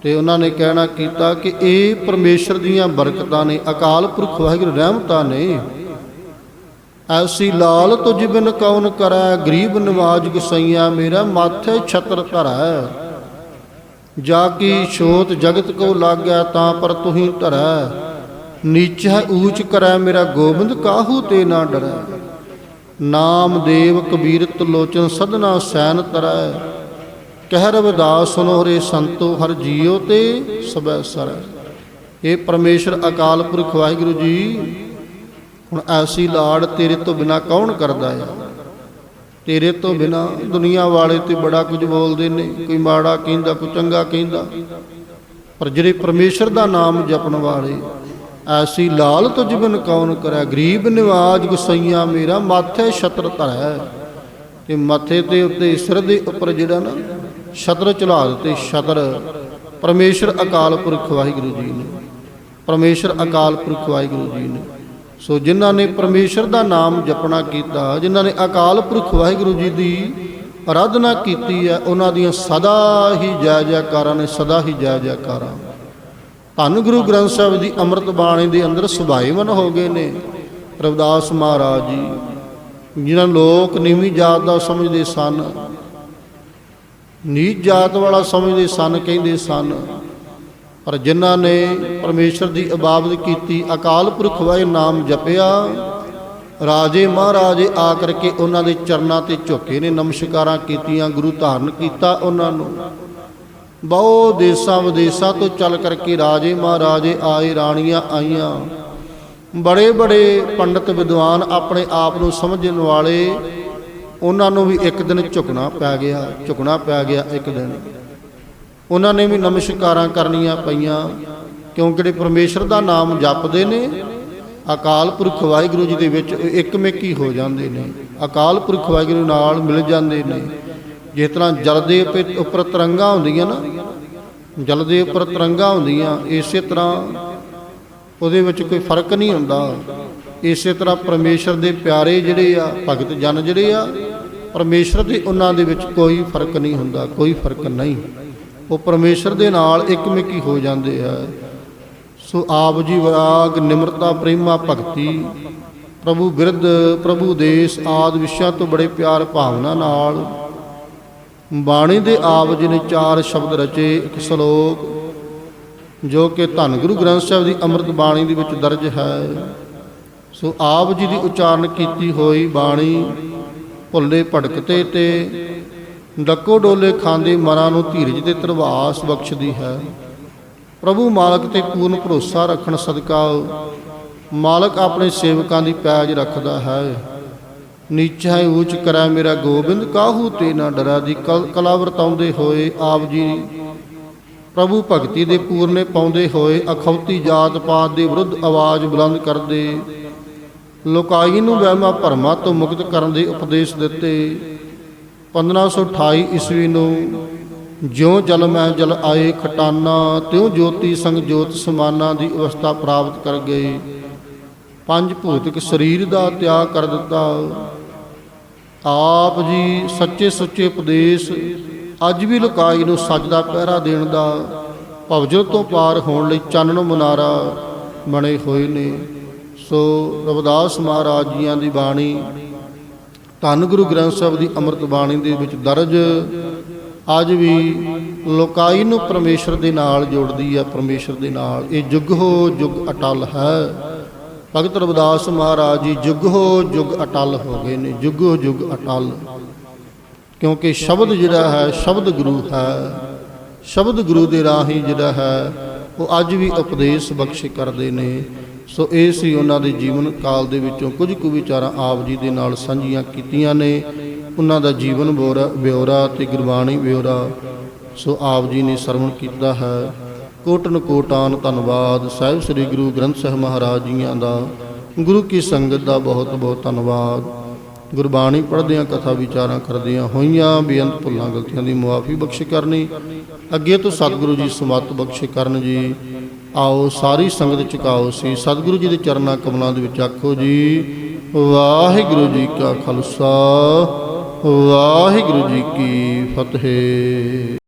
ਤੇ ਉਹਨਾਂ ਨੇ ਕਹਿਣਾ ਕੀਤਾ ਕਿ ਇਹ ਪਰਮੇਸ਼ਰ ਦੀਆਂ ਬਰਕਤਾਂ ਨੇ, ਅਕਾਲ ਪੁਰਖ ਵਾਹਿਗੁਰੂ ਰਹਿਮਤਾਂ ਨੇ। ਐਸੀ ਲਾਲ ਤੁਝ ਬਿਨ ਕੌਣ ਕਰੈ, ਗਰੀਬ ਨਵਾਜ ਗਸਈਆ, ਮੇਰਾ ਮਾਥੇ ਛਤਰ ਧਰੈ। ਜਾ ਕੀ ਛੋਤ ਜਗਤ ਕੋ ਲਾਗੈ, ਤਾਂ ਪਰ ਤੁਹੀ ਧਰੈ। ਨੀਚ ਹੈ ਊਚ ਕਰੈ, ਮੇਰਾ ਗੋਬਿੰਦ ਕਾਹੂ ਤੇ ਨਾ ਡਰੈ। ਨਾਮ ਦੇਵ ਕਬੀਰਤ ਲੋਚਨ ਸਦਨਾ ਸੈਨ ਤਰੈ। ਕਹਿ ਰਵਿਦਾਸ ਸੁਨੋ ਹਰੇ ਸੰਤੋ, ਹਰ ਜੀਓ ਤੇ ਸਬੈ ਸਰੈ। ਇਹ ਪਰਮੇਸ਼ਰ ਅਕਾਲ ਪੁਰਖ ਵਾਹਿਗੁਰੂ ਜੀ, ਹੁਣ ਐਸੀ ਲਾੜ ਤੇਰੇ ਤੋਂ ਬਿਨਾ ਕੌਣ ਕਰਦਾ ਹੈ ਤੇਰੇ ਤੋਂ ਬਿਨਾ ਦੁਨੀਆ ਵਾਲੇ ਤੇ ਬੜਾ ਕੁਝ ਬੋਲਦੇ ਨੇ, ਕੋਈ ਮਾੜਾ ਕਹਿੰਦਾ, ਕੋਈ ਚੰਗਾ ਕਹਿੰਦਾ। ਪਰ ਜਿਹੜੇ ਪਰਮੇਸ਼ਰ ਦਾ ਨਾਮ ਜਪਣ ਵਾਲੇ, ਐਸੀ ਲਾਲ ਤੁਝ ਬਿਨ ਕੌਣ ਕਰੈ? ਗਰੀਬ ਨਿਵਾਜ ਗੁਸਈਆ, ਮੇਰਾ ਮਾਥੇ ਛਤਰ ਧਰੈ। ਤੇ ਮੱਥੇ ਤੇ ਉੱਤੇ ਸਿਰ ਦੇ ਉੱਪਰ ਜਿਹੜਾ ਨਾ ਛਤਰ ਚੜਾ ਦਿੱਤੇ ਛਤਰ ਪਰਮੇਸ਼ਰ ਅਕਾਲ ਪੁਰਖ ਵਾਹਿਗੁਰੂ ਜੀ ਨੇ। ਪਰਮੇਸ਼ਰ ਅਕਾਲ ਪੁਰਖ ਵਾਹਿਗੁਰੂ ਜੀ ਨੇ। ਸੋ ਜਿਨ੍ਹਾਂ ਨੇ ਪਰਮੇਸ਼ਰ ਦਾ ਨਾਮ ਜਪਣਾ ਕੀਤਾ, ਜਿਨ੍ਹਾਂ ਨੇ ਅਕਾਲ ਪੁਰਖ ਵਾਹਿਗੁਰੂ ਜੀ ਦੀ ਆਰਾਧਨਾ ਕੀਤੀ ਹੈ, ਉਹਨਾਂ ਦੀਆਂ ਸਦਾ ਹੀ ਜੈ ਜੈਕਾਰਾਂ ਨੇ, ਸਦਾ ਹੀ ਜੈ ਜੈਕਾਰਾਂ ਧੰਨ ਗੁਰੂ ਗ੍ਰੰਥ ਸਾਹਿਬ ਦੀ ਅੰਮ੍ਰਿਤ ਬਾਣੀ ਦੇ ਅੰਦਰ ਸੁਭਾਈਮਨ ਹੋ ਗਏ ਨੇ। ਰਵਿਦਾਸ ਮਹਾਰਾਜ ਜੀ, ਜਿਨ੍ਹਾਂ ਲੋਕ ਨੀਵੀਂ ਜਾਤ ਦਾ ਸਮਝਦੇ ਸਨ ਨੀਚ ਜਾਤ ਵਾਲਾ ਸਮਝਦੇ ਸਨ, ਕਹਿੰਦੇ ਸਨ, ਪਰ ਜਿਨ੍ਹਾਂ ਨੇ ਪਰਮੇਸ਼ਰ ਦੀ ਇਬਾਦਤ ਕੀਤੀ, ਅਕਾਲ ਪੁਰਖ ਵਾਹਿ ਨਾਮ ਜਪਿਆ, ਰਾਜੇ ਮਹਾਰਾਜੇ ਆ ਕਰਕੇ ਉਹਨਾਂ ਦੇ ਚਰਨਾਂ ਤੇ ਝੁਕੇ ਨੇ, ਨਮਸਕਾਰਾਂ ਕੀਤੀਆਂ, ਗੁਰੂ ਧਾਰਨ ਕੀਤਾ ਉਹਨਾਂ ਨੂੰ। ਬਹੁ ਦੇਸਾਂ ਵਿਦੇਸਾਂ ਤੋਂ ਚੱਲ ਕਰਕੇ ਰਾਜੇ ਮਹਾਰਾਜੇ ਆਏ, ਰਾਣੀਆਂ ਆਈਆਂ। ਬੜੇ ਬੜੇ ਪੰਡਤ ਵਿਦਵਾਨ ਆਪਣੇ ਆਪ ਨੂੰ ਸਮਝਣ ਵਾਲੇ ਉਹਨਾਂ ਨੂੰ ਵੀ ਇੱਕ ਦਿਨ ਝੁਕਣਾ ਪੈ ਗਿਆ, ਝੁਕਣਾ ਪੈ ਗਿਆ ਇੱਕ ਦਿਨ। ਉਹਨਾਂ ਨੇ ਵੀ ਨਮਸਕਾਰਾਂ ਕਰਨੀਆਂ ਪਈਆਂ ਕਿਉਂਕਿ ਜਿਹੜੇ ਪਰਮੇਸ਼ਰ ਦਾ ਨਾਮ ਜਪਦੇ ਨੇ? ਅਕਾਲ ਪੁਰਖ ਵਾਹਿਗੁਰੂ ਜੀ ਦੇ ਵਿੱਚ ਇੱਕਮਿੱਕੀ ਹੋ ਜਾਂਦੇ ਨੇ। ਅਕਾਲ ਪੁਰਖ ਵਾਹਿਗੁਰੂ ਨਾਲ ਮਿਲ ਜਾਂਦੇ ਨੇ। ਜਿਸ ਤਰ੍ਹਾਂ ਜਲ ਦੇ ਉੱਪਰ- ਉੱਪਰ ਤਰੰਗਾਂ ਹੁੰਦੀਆਂ ਨਾ, ਜਲ ਦੇ ਉੱਪਰ ਤਰੰਗਾਂ ਹੁੰਦੀਆਂ, ਇਸੇ ਤਰ੍ਹਾਂ ਉਹਦੇ ਵਿੱਚ ਕੋਈ ਫ਼ਰਕ ਨਹੀਂ ਹੁੰਦਾ। ਇਸੇ ਤਰ੍ਹਾਂ ਪਰਮੇਸ਼ਰ ਦੇ ਪਿਆਰੇ ਜਿਹੜੇ ਆ, ਭਗਤ ਜਨ ਜਿਹੜੇ ਆ ਪਰਮੇਸ਼ਰ ਦੇ ਉਹਨਾਂ ਦੇ ਵਿੱਚ ਕੋਈ ਫ਼ਰਕ ਨਹੀਂ ਹੁੰਦਾ, ਕੋਈ ਫ਼ਰਕ ਨਹੀਂ। ਉਹ ਪਰਮੇਸ਼ਰ ਦੇ ਨਾਲ ਇੱਕਮਿੱਕੀ ਹੋ ਜਾਂਦੇ ਆ। ਸੋ ਆਪ ਜੀ ਵਿਰਾਗ, ਨਿਮਰਤਾ, ਪ੍ਰੇਮਾ, ਭਗਤੀ, ਪ੍ਰਭੂ ਬਿਰਧ, ਪ੍ਰਭੂ ਦੇਸ਼ ਆਦ ਵਿਸ਼ਿਆਂ ਤੋਂ ਬੜੇ ਪਿਆਰ ਭਾਵਨਾ ਨਾਲ ਬਾਣੀ ਦੇ ਆਪ ਜੀ ਨੇ ਚਾਰ ਸ਼ਬਦ ਰਚੇ, ਇੱਕ ਸ਼ਲੋਕ, ਜੋ ਕਿ ਧੰਨ ਗੁਰੂ ਗ੍ਰੰਥ ਸਾਹਿਬ ਦੀ ਅੰਮ੍ਰਿਤ ਬਾਣੀ ਦੇ ਵਿੱਚ ਦਰਜ ਹੈ। ਸੋ ਆਪ ਜੀ ਦੀ ਉਚਾਰਨ ਕੀਤੀ ਹੋਈ ਬਾਣੀ ਭੁੱਲੇ ਭੜਕਤੇ ਤੇ ਡੱਕੋ ਡੋਲੇ ਖਾਂਦੇ ਮਨਾਂ ਨੂੰ ਧੀਰਜ ਤੇ ਧਰਵਾਸ ਬਖਸ਼ਦੀ ਹੈ। ਪ੍ਰਭੂ ਮਾਲਕ ਤੇ ਪੂਰਨ ਭਰੋਸਾ ਰੱਖਣ ਸਦਕਾ ਮਾਲਕ ਆਪਣੇ ਸੇਵਕਾਂ ਦੀ ਪੈਜ ਰੱਖਦਾ ਹੈ। ਨੀਚਾ ਹੀ, ਉੱਚ ਕਰੈ ਮੇਰਾ ਗੋਬਿੰਦ, ਕਾਹੂ ਤੇ ਨਾ ਡਰਾ ਦੀ ਕਲ- ਕਲਾ ਵਰਤਾਉਂਦੇ ਹੋਏ ਆਪ ਜੀ। ਪ੍ਰਭੂ ਭਗਤੀ ਦੇ ਪੂਰਨੇ ਪਾਉਂਦੇ ਹੋਏ ਅਖੌਤੀ ਜਾਤ ਪਾਤ ਦੇ ਵਿਰੁੱਧ ਆਵਾਜ਼ ਬੁਲੰਦ ਕਰਦੇ ਲੋਕਾਈ ਨੂੰ ਵਹਿਮਾਂ ਭਰਮਾਂ ਤੋਂ ਮੁਕਤ ਕਰਨ ਦੇ ਉਪਦੇਸ਼ ਦਿੱਤੇ। 1528 ਈਸਵੀ ਨੂੰ ਜਿਉ ਜਲ ਮੈਂ ਜਲ ਆਏ ਖਟਾਨਾ, ਤਿਉ ਜੋਤੀ ਸੰਗ ਜੋਤ ਸਮਾਨਾ ਦੀ ਅਵਸਥਾ ਪ੍ਰਾਪਤ ਕਰ ਗਏ। ਪੰਜ ਭੂਤਿਕ ਸਰੀਰ ਦਾ ਤਿਆਗ ਕਰ ਦਿੱਤਾ। ਆਪ ਜੀ ਸੱਚੇ ਸੁੱਚੇ ਉਪਦੇਸ਼ ਅੱਜ ਵੀ ਲੋਕਾਈ ਨੂੰ ਸੱਚ ਦਾ ਪਹਿਰਾ ਦੇਣ ਦਾ ਭਵਜਲ ਤੋਂ ਪਾਰ ਹੋਣ ਲਈ ਚਾਨਣ ਮਨਾਰਾ ਬਣੇ ਹੋਏ ਨੇ। ਸੋ ਰਵਿਦਾਸ ਮਹਾਰਾਜ ਜੀਆਂ ਦੀ ਬਾਣੀ, ਧੰਨ ਗੁਰੂ ਗ੍ਰੰਥ ਸਾਹਿਬ ਦੀ ਅੰਮ੍ਰਿਤ ਬਾਣੀ ਦੇ ਵਿੱਚ ਦਰਜ, ਅੱਜ ਵੀ ਲੋਕਾਈ ਨੂੰ ਪਰਮੇਸ਼ਰ ਦੇ ਨਾਲ ਜੋੜਦੀ ਹੈ ਪਰਮੇਸ਼ਰ ਦੇ ਨਾਲ। ਇਹ ਜੁਗ ਹੋ, ਜੁਗ ਅਟਲ ਹੈ। ਭਗਤ ਰਵਿਦਾਸ ਮਹਾਰਾਜ ਜੀ, ਜੁਗ ਹੋ, ਜੁਗ ਅਟਲ ਹੋ ਗਏ ਨੇ। ਜੁਗ ਹੋ, ਜੁਗ ਅਟਲ। ਕਿਉਂਕਿ ਸ਼ਬਦ ਜਿਹੜਾ ਹੈ, ਸ਼ਬਦ ਗੁਰੂ ਹੈ। ਸ਼ਬਦ ਗੁਰੂ ਦੇ ਰਾਹੀਂ ਜਿਹੜਾ ਹੈ, ਉਹ ਅੱਜ ਵੀ ਉਪਦੇਸ਼ ਬਖਸ਼ ਕਰਦੇ ਨੇ। ਸੋ ਇਹ ਸੀ ਉਹਨਾਂ ਦੇ ਜੀਵਨ ਕਾਲ ਦੇ ਵਿੱਚੋਂ ਕੁਝ ਕੁ ਵਿਚਾਰਾਂ ਆਪ ਜੀ ਦੇ ਨਾਲ ਸਾਂਝੀਆਂ ਕੀਤੀਆਂ ਨੇ। ਉਹਨਾਂ ਦਾ ਜੀਵਨ ਬੋਰਾ ਬਿਉਰਾ ਤੇ ਗੁਰਬਾਣੀ ਬਿਉਰਾ ਸੋ ਆਪ ਜੀ ਨੇ ਸਰਵਣ ਕੀਤਾ ਹੈ। ਕੋਟਨ ਕੋਟਾਨ ਧੰਨਵਾਦ। ਸਾਹਿਬ ਸ੍ਰੀ ਗੁਰੂ ਗ੍ਰੰਥ ਸਾਹਿਬ ਮਹਾਰਾਜ ਜੀਆਂ ਦਾ। ਗੁਰੂ ਕੀ ਸੰਗਤ ਦਾ ਬਹੁਤ ਬਹੁਤ ਧੰਨਵਾਦ। ਗੁਰਬਾਣੀ ਪੜ੍ਹਦਿਆਂ, ਕਥਾ ਵਿਚਾਰਾਂ ਕਰਦਿਆਂ ਹੋਈਆਂ ਬੇਅੰਤ ਭੁੱਲਾਂ, ਗਲਤੀਆਂ ਦੀ ਮੁਆਫੀ ਬਖਸ਼ ਕਰਨੀ। ਅੱਗੇ ਤੋਂ ਸਤਿਗੁਰੂ ਜੀ ਸਮਤ ਬਖਸ਼ ਕਰਨ ਜੀ। ਆਓ, ਸਾਰੀ ਸੰਗਤ ਝੁਕਾਓ ਸੀ। ਸਤਿਗੁਰੂ ਜੀ ਦੇ ਚਰਨਾਂ ਕਮਲਾਂ ਦੇ ਵਿੱਚ ਆਖੋ ਜੀ, ਵਾਹਿਗੁਰੂ ਜੀ ਕਾ ਖਾਲਸਾ, ਵਾਹਿਗੁਰੂ ਜੀ ਕੀ ਫਤਿਹ।